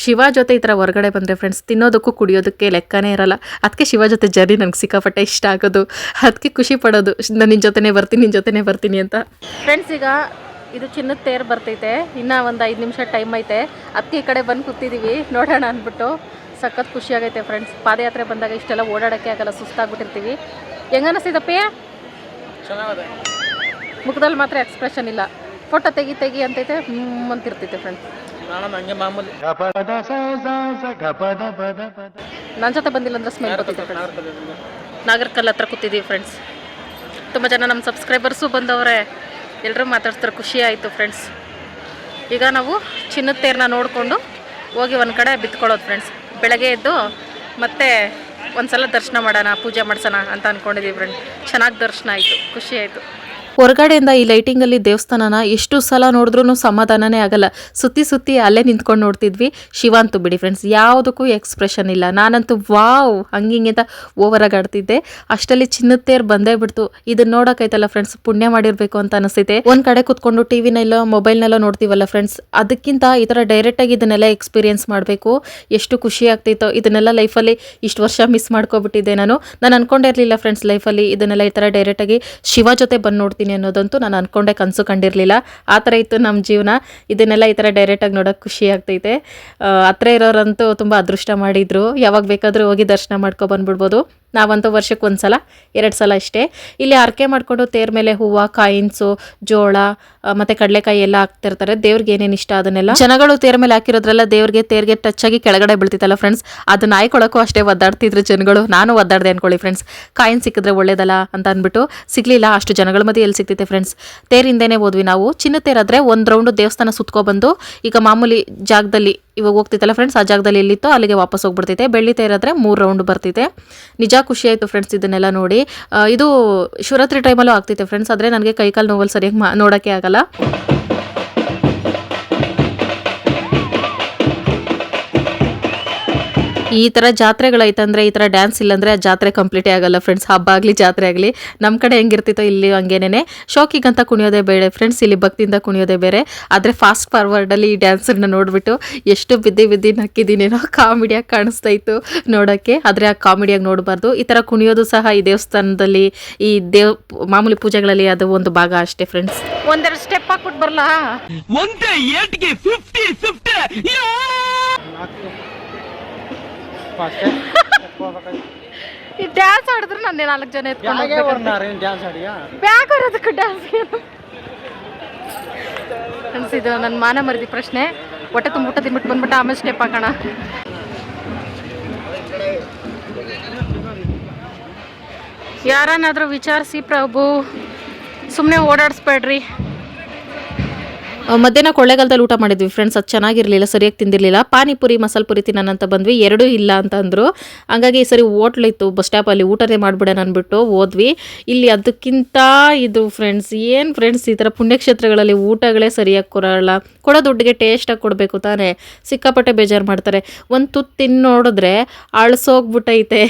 ಶಿವ ಜೊತೆ ಈ ಥರ ಹೊರಗಡೆ ಬಂದರೆ ಫ್ರೆಂಡ್ಸ್ ತಿನ್ನೋದಕ್ಕೂ ಕುಡಿಯೋದಕ್ಕೆ ಲೆಕ್ಕನೇ ಇರಲ್ಲ. ಅದಕ್ಕೆ ಶಿವ ಜೊತೆ ಜರ್ನಿ ನನಗೆ ಸಿಕ್ಕಾಪಟ್ಟೆ ಇಷ್ಟ ಆಗೋದು. ಅದಕ್ಕೆ ಖುಷಿ ಪಡೋದು. ನಾನು ನಿನ್ನ ಜೊತೆನೇ ಬರ್ತೀನಿ ನಿನ್ನ ಜೊತೆನೇ ಬರ್ತೀನಿ ಅಂತ. ಫ್ರೆಂಡ್ಸ್ ಈಗ ಇದು ಚಿನ್ನದ ತೇರು ಬರ್ತೈತೆ. ಇನ್ನೂ ಒಂದು ಐದು ನಿಮಿಷ ಟೈಮ್ ಐತೆ. ಅದಕ್ಕೆ ಈ ಕಡೆ ಬಂದು ಕೂತಿದ್ದೀವಿ ನೋಡೋಣ ಅಂದ್ಬಿಟ್ಟು ಸಖತ್ ಖುಷಿಯಾಗೈತೆ ಫ್ರೆಂಡ್ಸ್ ಪಾದಯಾತ್ರೆ ಬಂದಾಗ ಇಷ್ಟೆಲ್ಲ ಓಡಾಡೋಕ್ಕೆ ಆಗಲ್ಲ, ಸುಸ್ತಾಗ್ಬಿಟ್ಟಿರ್ತೀವಿ. ಹೆಂಗ ಅನಿಸ್ತಿದಪ್ಪಿ ಮುಖದಲ್ಲಿ ಮಾತ್ರ ಎಕ್ಸ್ಪ್ರೆಷನ್ ಇಲ್ಲ. ಫೋಟೋ ತೆಗಿ ತೆಗಿ ಅಂತೈತೆ ಹ್ಮ್ ಅಂತಿರ್ತೈತೆ ಫ್ರೆಂಡ್ಸ್ ನಾನು ಹಂಗೆ ಮಾಮೂಲಿ. ನನ್ನ ಜೊತೆ ಬಂದಿಲ್ಲ ಅಂದ್ರೆ ಸ್ಮೆಲ್ ಬರ್ತೈತೆ ನಾಗರ್ಕಲ್ ಹತ್ರ ಕೂತಿದ್ದೀವಿ ಫ್ರೆಂಡ್ಸ್ ತುಂಬ ಜನ ನಮ್ಮ ಸಬ್ಸ್ಕ್ರೈಬರ್ಸು ಬಂದವರೇ. ಎಲ್ಲರೂ ಮಾತಾಡ್ತಾರೆ ಖುಷಿ ಆಯಿತು ಫ್ರೆಂಡ್ಸ್ ಈಗ ನಾವು ಚಿನ್ನದ ತೇರನ್ನ ನೋಡಿಕೊಂಡು ಹೋಗಿ ಒಂದು ಕಡೆ ಬಿತ್ಕೊಳ್ಳೋದು ಫ್ರೆಂಡ್ಸ್ ಬೆಳಗ್ಗೆ ಎದ್ದು ಮತ್ತೆ ಒಂದ್ಸಲ ದರ್ಶನ ಮಾಡೋಣ ಪೂಜೆ ಮಾಡ್ಸೋಣ ಅಂತ ಅಂದ್ಕೊಂಡಿದ್ದೀವಿ ಫ್ರೆಂಡ್ ಚೆನ್ನಾಗಿ ದರ್ಶನ ಆಯಿತು ಖುಷಿ ಆಯಿತು. ಹೊರಗಡೆಯಿಂದ ಈ ಲೈಟಿಂಗ್ ಅಲ್ಲಿ ದೇವಸ್ಥಾನನ ಎಷ್ಟು ಸಲ ನೋಡಿದ್ರು ಸಮಾಧಾನನೇ ಆಗಲ್ಲ. ಸುತ್ತಿ ಸುತ್ತಿ ಅಲ್ಲೇ ನಿಂತ್ಕೊಂಡು ನೋಡ್ತಿದ್ವಿ. ಶಿವ ಅಂತೂ ಬಿಡಿ ಫ್ರೆಂಡ್ಸ್ ಯಾವುದಕ್ಕೂ ಎಕ್ಸ್ಪ್ರೆಷನ್ ಇಲ್ಲ. ನಾನಂತೂ ವಾವ್ ಹಂಗಿಂಗೆ ಅಂತ ಓವರಾಗಿ ಆಡ್ತಿದ್ದೆ. ಅಷ್ಟರಲ್ಲಿ ಚಿನ್ನದ ತೇರ್ ಬಂದೇ ಬಿಡ್ತು. ಇದನ್ನ ನೋಡೋಕೈತಲ್ಲ ಫ್ರೆಂಡ್ಸ್ ಪುಣ್ಯ ಮಾಡಿರ್ಬೇಕು ಅಂತ ಅನಿಸ್ತೈತೆ ಒಂದ್ ಕಡೆ ಕುತ್ಕೊಂಡು ಟಿವಿನೆಲ್ಲ ಮೊಬೈಲ್ನೆಲ್ಲ ನೋಡ್ತೀವಲ್ಲ ಫ್ರೆಂಡ್ಸ್ ಅದಕ್ಕಿಂತ ಈ ಡೈರೆಕ್ಟ್ ಆಗಿ ಇದನ್ನೆಲ್ಲ ಎಕ್ಸ್ಪೀರಿಯನ್ಸ್ ಮಾಡಬೇಕು. ಎಷ್ಟು ಖುಷಿ ಆಗ್ತಿತ್ತೋ, ಇದನ್ನೆಲ್ಲ ಲೈಫಲ್ಲಿ ಇಷ್ಟು ವರ್ಷ ಮಿಸ್ ಮಾಡ್ಕೊಬಿಟ್ಟಿದ್ದೆ ನಾನು. ನಾನು ಅನ್ಕೊಂಡಿರ್ಲಿಲ್ಲ ಫ್ರೆಂಡ್ಸ್ ಲೈಫಲ್ಲಿ ಇದನ್ನೆಲ್ಲ ಈ ಡೈರೆಕ್ಟ್ ಆಗಿ ಶಿವ ಜೊತೆ ಬಂದು ನೋಡ್ತೀನಿ. ಅನ್ನೋದಂತೂ ನಾನು ಅಂದ್ಕೊಂಡೆ ಕನಸು ಕಂಡಿರಲಿಲ್ಲ. ಆ ಥರ ಇತ್ತು ನಮ್ಮ ಜೀವನ. ಇದನ್ನೆಲ್ಲ ಈ ಥರ ಡೈರೆಕ್ಟಾಗಿ ನೋಡೋಕೆ ಖುಷಿ ಆಗ್ತೈತೆ. ಹತ್ರ ಇರೋರಂತೂ ತುಂಬ ಅದೃಷ್ಟ ಮಾಡಿದ್ರು. ಯಾವಾಗ ಬೇಕಾದರೂ ಹೋಗಿ ದರ್ಶನ ಮಾಡ್ಕೊ ಬಂದ್ಬಿಡ್ಬೋದು. ನಾವಂತೂ ವರ್ಷಕ್ಕೆ ಒಂದು ಸಲ ಎರಡು ಸಲ ಅಷ್ಟೇ ಇಲ್ಲಿ ಹರಕೆ ಮಾಡಿಕೊಂಡು ತೇರ್ ಮೇಲೆ ಹೂವು, ಕಾಯಿನ್ಸು, ಜೋಳ ಮತ್ತು ಕಡಲೆಕಾಯಿ ಎಲ್ಲ ಹಾಕ್ತಿರ್ತಾರೆ. ದೇವ್ರಿಗೆ ಏನೇನು ಇಷ್ಟ ಅದನ್ನೆಲ್ಲ? ಜನಗಳು ತೇರ್ ಮೇಲೆ ಹಾಕಿರೋದ್ರೆಲ್ಲ ದೇವ್ರಿಗೆ ತೇರಿಗೆ ಟಚ್ ಆಗಿ ಕೆಳಗಡೆ ಬೀಳ್ತಿತ್ತಲ್ಲ ಫ್ರೆಂಡ್ಸ್ ಅದನ್ನ ಆಯ್ಕೊಳಕ್ಕೂ ಅಷ್ಟೇ ಒದ್ದಾಡ್ತಿದ್ರು ಜನಗಳು. ನಾನು ಒದ್ದಾಡ್ದೆ ಅನ್ಕೊಳ್ಳಿ ಫ್ರೆಂಡ್ಸ್ ಕಾಯಿನ್ ಸಿಕ್ಕಿದ್ರೆ ಒಳ್ಳೇದಲ್ಲ ಅಂತ ಅಂದ್ಬಿಟ್ಟು ಸಿಗ್ಲಿಲ್ಲ. ಅಷ್ಟು ಜನಗಳ ಮಧ್ಯೆ ಎಲ್ಲಿ ಸಿಕ್ತಿತ್ತೆ ಫ್ರೆಂಡ್ಸ್ ತೇರಿಂದೇನೆ ಹೋದ್ವಿ ನಾವು. ಚಿನ್ನ ತೇರಾದರೆ ಒಂದು ರೌಂಡು ದೇವಸ್ಥಾನ ಸುತ್ಕೊಬಂದು, ಈಗ ಮಾಮೂಲಿ ಜಾಗದಲ್ಲಿ ಇವಾಗ ಹೋಗ್ತಿತ್ತಲ್ಲ ಫ್ರೆಂಡ್ಸ್ ಆ ಜಾಗದಲ್ಲಿ ಎಲ್ಲಿತ್ತೋ ಅಲ್ಲಿಗೆ ವಾಪಸ್ ಹೋಗ್ಬಿಡ್ತೈತೆ ಬೆಳ್ಳಿ ತೇರಾದರೆ ಮೂರು ರೌಂಡ್ ಬರ್ತಿದೆ ನಿಜ ಖುಷಿ ಆಯಿತು ಫ್ರೆಂಡ್ಸ್ ಇದನ್ನೆಲ್ಲ ನೋಡಿ. ಇದು ಶಿವರಾತ್ರಿ ಟೈಮಲ್ಲೂ ಆಗ್ತೈತೆ ಫ್ರೆಂಡ್ಸ್ ಆದರೆ ನನಗೆ ಕೈಕಾಲು ನೋವಲ್ಲಿ ಸರಿಯಾಗಿ ಮಾ ನೋಡೋಕ್ಕೆ ಆಗಲ್ಲ. ಈ ಥರ ಜಾತ್ರೆಗಳೈತಂದ್ರೆ ಈ ಥರ ಡ್ಯಾನ್ಸ್ ಇಲ್ಲಾಂದರೆ ಆ ಜಾತ್ರೆ ಕಂಪ್ಲೀಟೇ ಆಗಲ್ಲ ಫ್ರೆಂಡ್ಸ್ ಹಬ್ಬ ಆಗಲಿ ಜಾತ್ರೆ ಆಗಲಿ. ನಮ್ಮ ಕಡೆ ಹೆಂಗಿರ್ತಿತ್ತೋ ಇಲ್ಲಿ ಹಂಗೇನೆ ಶೋಕಿಗಂತ ಕುಣಿಯೋದೇ ಬೇರೆ. ಫ್ರೆಂಡ್ಸ್ ಇಲ್ಲಿ ಭಕ್ತಿಯಿಂದ ಕುಣಿಯೋದೇ ಬೇರೆ. ಆದರೆ ಫಾಸ್ಟ್ ಫಾರ್ವರ್ಡಲ್ಲಿ ಈ ಡ್ಯಾನ್ಸರ್ನ ನೋಡಿಬಿಟ್ಟು ಎಷ್ಟು ಬಿದ್ದಿ ಬಿದ್ದಿ ನಕ್ಕಿದ್ದೀನೇನೋ ಕಾಮಿಡಿಯಾಗಿ ಕಾಣಿಸ್ತಾ ಇತ್ತು ನೋಡೋಕ್ಕೆ. ಆದರೆ ಆ ಕಾಮಿಡಿಯಾಗಿ ನೋಡಬಾರ್ದು. ಈ ಥರ ಕುಣಿಯೋದು ಸಹ ಈ ದೇವಸ್ಥಾನದಲ್ಲಿ ಈ ದೇವ್ ಮಾಮೂಲಿ ಪೂಜೆಗಳಲ್ಲಿ ಅದು ಒಂದು ಭಾಗ ಅಷ್ಟೇ ಫ್ರೆಂಡ್ಸ್ ಒಂದೆರಡು ಸ್ಟೆಪ್ ಹಾಕ್ಬಿಟ್ಟು ಬರಲಾ? ಅಷ್ಟೇ ಈ ಡ್ಯಾನ್ಸ್ ಆಡಿದ್ರೆ ನಾನು ನಾಲ್ಕು ಜನ ಎತ್ಕೊಂಡು ಡ್ಯಾನ್ಸ್ ಆಡಿಯಾ? ಬ್ಯಾಗ್ ಬರೋದಕ್ಕೆ ಡ್ಯಾನ್ಸ್ ಇದು ನನ್ನ ಮಾನ ಮರಿದಿ ಪ್ರಶ್ನೆ. ಹೊಟ್ಟೆ ತುಂಬಿಟ್ಟು ಊಟ ತಿನ್ಬಿಟ್ಟು ಬಂದ್ಬಿಟ್ಟು ಆಮೇಲೆ ಸ್ಟೆಪ್ ಹಾಕೋಣ. ಯಾರನ್ನಾದರೂ ವಿಚಾರಿಸಿ ಪ್ರಭು. ಸುಮ್ಮನೆ ಓಡಾಡಿಸ್ಬೇಡ್ರಿ. ಮಧ್ಯಾಹ್ನ ಕೊಳ್ಳೇಗಾಲದಲ್ಲಿ ಊಟ ಮಾಡಿದ್ವಿ ಫ್ರೆಂಡ್ಸ್ ಅದು ಚೆನ್ನಾಗಿರಲಿಲ್ಲ, ಸರಿಯಾಗಿ ತಿಂದಿರಲಿಲ್ಲ. ಪಾನಿಪುರಿ, ಮಸಾಲೆ ಪುರಿ ತಿನ್ನೋಣ ಅಂತ ಬಂದ್ವಿ. ಎರಡೂ ಇಲ್ಲ ಅಂತ ಅಂದರು. ಹಂಗಾಗಿ ಈ ಸರಿ ಇತ್ತು, ಬಸ್ ಸ್ಟಾಪಲ್ಲಿ ಊಟನೇ ಮಾಡಿಬಿಡೋಣ ಅಂದ್ಬಿಟ್ಟು ಹೋದ್ವಿ. ಇಲ್ಲಿ ಅದಕ್ಕಿಂತ ಇದು ಫ್ರೆಂಡ್ಸ್ ಏನು ಫ್ರೆಂಡ್ಸ್ ಈ ಥರ ಪುಣ್ಯಕ್ಷೇತ್ರಗಳಲ್ಲಿ ಊಟಗಳೇ ಸರಿಯಾಗಿ ಕೊಡಲ್ಲ. ಕೊಡೋ ದುಡ್ಡಿಗೆ ಟೇಸ್ಟಾಗಿ ಕೊಡಬೇಕು ತಾನೇ. ಸಿಕ್ಕಾಪಟ್ಟೆ ಬೇಜಾರು ಮಾಡ್ತಾರೆ. ಒಂದು ತುತ್ತು ತಿನ್ನು ನೋಡಿದ್ರೆ ಅಳ್ಸೋಗ್ಬಿಟ್ಟೈತೆ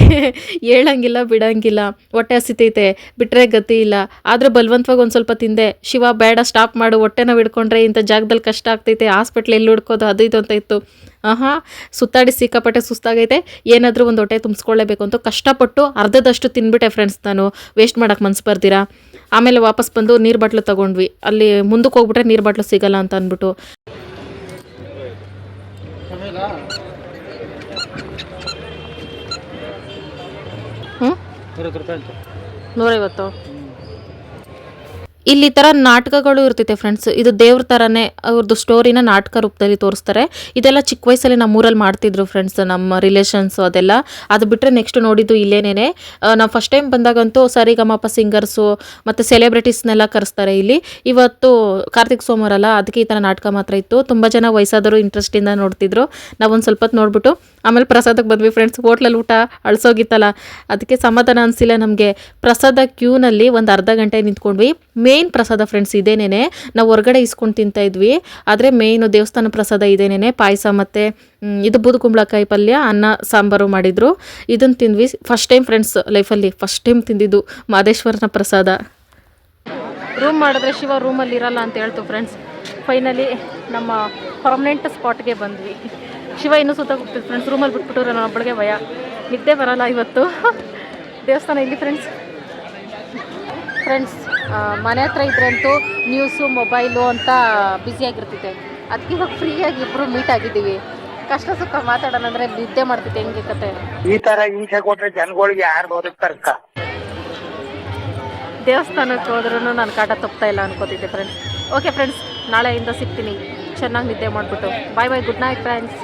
ಹೇಳಂಗಿಲ್ಲ ಬಿಡಂಗಿಲ್ಲ, ಹೊಟ್ಟೆ ಹಸಿತೈತೆ ಬಿಟ್ಟರೆ ಗತಿ ಇಲ್ಲ. ಆದರೆ ಬಲವಂತವಾಗಿ ಒಂದು ಸ್ವಲ್ಪ ತಿಂದೆ. ಶಿವ, ಬೇಡ ಸ್ಟಾಪ್ ಮಾಡು, ಹೊಟ್ಟೆ ನಾವು ಹಿಡ್ಕೊಂಡ್ರೆ ಇಂಥ ಜಾಗದಲ್ಲಿ ಕಷ್ಟ ಆಗ್ತೈತೆ. ಹಾಸ್ಪಿಟ್ಲ್ ಎಲ್ಲಿ ಹುಡ್ಕೋದು? ಅದು ಇದು ಅಂತ ಇತ್ತು. ಆಹಾ, ಸುತ್ತಾಡಿ ಸಿಕ್ಕಾಪಟ್ಟೆ ಸುಸ್ತಾಗೈತೆ. ಏನಾದರೂ ಒಂದು ಹೊಟ್ಟೆ ತುಂಬಿಸ್ಕೊಳ್ಳೇಬೇಕು ಅಂತ ಕಷ್ಟಪಟ್ಟು ಅರ್ಧದಷ್ಟು ತಿನ್ಬಿಟ್ಟೆ ಫ್ರೆಂಡ್ಸ್ ನಾನು. ವೇಸ್ಟ್ ಮಾಡೋಕ್ಕೆ ಮನ್ಸು ಬರ್ದಿರಾ? ಆಮೇಲೆ ವಾಪಸ್ ಬಂದು ನೀರು ಬಾಟ್ಲು ತಗೊಂಡ್ವಿ. ಅಲ್ಲಿ ಮುಂದಕ್ಕೆ ಹೋಗ್ಬಿಟ್ರೆ ನೀರು ಬಾಟ್ಲು ಸಿಗಲ್ಲ ಅಂತ ಅಂದ್ಬಿಟ್ಟು. ಹ್ಞೂ ನೂರೈವತ್ತು? ಇಲ್ಲಿ ಥರ ನಾಟಕಗಳು ಇರ್ತೈತೆ ಫ್ರೆಂಡ್ಸ್ ಇದು ದೇವ್ರ ಥರನೇ ಅವ್ರದ್ದು ಸ್ಟೋರಿನ ನಾಟಕ ರೂಪದಲ್ಲಿ ತೋರಿಸ್ತಾರೆ. ಇದೆಲ್ಲ ಚಿಕ್ಕ ವಯಸ್ಸಲ್ಲಿ ನಮ್ಮ ಊರಲ್ಲಿ ಮಾಡ್ತಿದ್ರು ಫ್ರೆಂಡ್ಸ್ ನಮ್ಮ ರಿಲೇಷನ್ಸು ಅದೆಲ್ಲ. ಅದು ಬಿಟ್ಟರೆ ನೆಕ್ಸ್ಟ್ ನೋಡಿದ್ದು ಇಲ್ಲೇನೇ ನಾವು ಫಸ್ಟ್ ಟೈಮ್ ಬಂದಾಗಂತೂ ಸರಿಗಮಪ ಸಿಂಗರ್ಸು ಮತ್ತು ಸೆಲೆಬ್ರಿಟೀಸ್ನೆಲ್ಲ ಕರೆಸ್ತಾರೆ ಇಲ್ಲಿ. ಇವತ್ತು ಕಾರ್ತಿಕ್ ಸೋಮವಾರ ಅಲ್ಲ, ಅದಕ್ಕೆ ಈ ಥರ ನಾಟಕ ಮಾತ್ರ ಇತ್ತು. ತುಂಬ ಜನ ವಯಸ್ಸಾದರು ಇಂಟ್ರೆಸ್ಟಿಂದ ನೋಡ್ತಿದ್ರು. ನಾವು ಒಂದು ಸ್ವಲ್ಪ ಹೊತ್ತು ನೋಡ್ಬಿಟ್ಟು, ಆಮೇಲೆ ಪ್ರಸಾದಕ್ಕೆ ಬಂದ್ವಿ ಫ್ರೆಂಡ್ಸ್ ಹೋಟ್ಲಲ್ಲಿ ಊಟ ಅಳಿಸೋಗಿತ್ತಲ್ಲ. ಅದಕ್ಕೆ ಸಮಾಧಾನ ಅನಿಸಿಲ್ಲ ನಮಗೆ. ಪ್ರಸಾದ ಕ್ಯೂನಲ್ಲಿ ಒಂದು ಅರ್ಧ ಗಂಟೆ ನಿಂತ್ಕೊಂಡ್ವಿ. ಮೇನ್ ಪ್ರಸಾದ ಫ್ರೆಂಡ್ಸ್ ಇದೇನೇನೆ, ನಾವು ಹೊರಗಡೆ ಇಸ್ಕೊಂಡು ತಿಂತಾ ಇದ್ವಿ. ಆದರೆ ಮೇಯ್ನು ದೇವಸ್ಥಾನ ಪ್ರಸಾದ ಇದೇನೇನೆ, ಪಾಯಸ ಮತ್ತು ಇದು ಬೂದು ಕುಂಬಳಕಾಯಿ ಪಲ್ಯ, ಅನ್ನ, ಸಾಂಬಾರು ಮಾಡಿದರು. ಇದನ್ನು ತಿಂದ್ವಿ. ಫಸ್ಟ್ ಟೈಮ್ ಫ್ರೆಂಡ್ಸ್ ಲೈಫಲ್ಲಿ ಫಸ್ಟ್ ಟೈಮ್ ತಿಂದಿದ್ದು ಮಾದೇಶ್ವರನ ಪ್ರಸಾದ. ರೂಮ್ ಮಾಡಿದ್ರೆ ಶಿವ ರೂಮಲ್ಲಿ ಇರಲ್ಲ ಅಂತ ಹೇಳ್ತು ಫ್ರೆಂಡ್ಸ್ ಫೈನಲಿ ನಮ್ಮ ಪರ್ಮನೆಂಟ್ ಸ್ಪಾಟ್ಗೆ ಬಂದ್ವಿ. ಶಿವ ಇನ್ನೂ ಸುತ್ತ ಹೋಗ್ತಿತ್ತು ಫ್ರೆಂಡ್ಸ್ ರೂಮಲ್ಲಿ ಬಿಟ್ಬಿಟ್ಟು ನನ್ನ ಒಬ್ಬಳಿಗೆ ಭಯ. ನಿದ್ದೆ ಬರಲ್ಲ ಇವತ್ತು. ದೇವಸ್ಥಾನ ಇಲ್ಲಿ ಫ್ರೆಂಡ್ಸ್ ಫ್ರೆಂಡ್ಸ್ ಮನೆ ಹತ್ರ ಇದ್ರಂತೂ ನ್ಯೂಸು ಮೊಬೈಲು ಅಂತ ಬ್ಯುಸಿಯಾಗಿರ್ತೈತೆ ಅದಕ್ಕೆ ಇವಾಗ ಫ್ರೀಯಾಗಿ ಇಬ್ಬರು ಮೀಟ್ ಆಗಿದ್ದೀವಿ. ಕಷ್ಟ ಸುಖ ಮಾತಾಡೋಣ ಅಂದರೆ ನಿದ್ದೆ ಮಾಡ್ತಿದ್ದೆ ಹೆಂಗೆ ಕತೆ? ಈ ತರ ಹಿಂಸೆ ಕೊಟ್ರೆ ಜನಗಳಿಗೆ ಯಾರು ಬದುಕ್ತಾರಕ್ಕ ದೇವಸ್ಥಾನಕ್ಕೆ ಹೋದ್ರೂ ನಾನು ಕಾಟ ತಪ್ತಾ ಇಲ್ಲ ಅನ್ಕೋತಿದ್ದೆ ಫ್ರೆಂಡ್ಸ್ ಓಕೆ ಫ್ರೆಂಡ್ಸ್ ನಾಳೆಯಿಂದ ಸಿಗ್ತೀನಿ. ಚೆನ್ನಾಗಿ ನಿದ್ದೆ ಮಾಡಿಬಿಟ್ಟು. Bye bye good night friends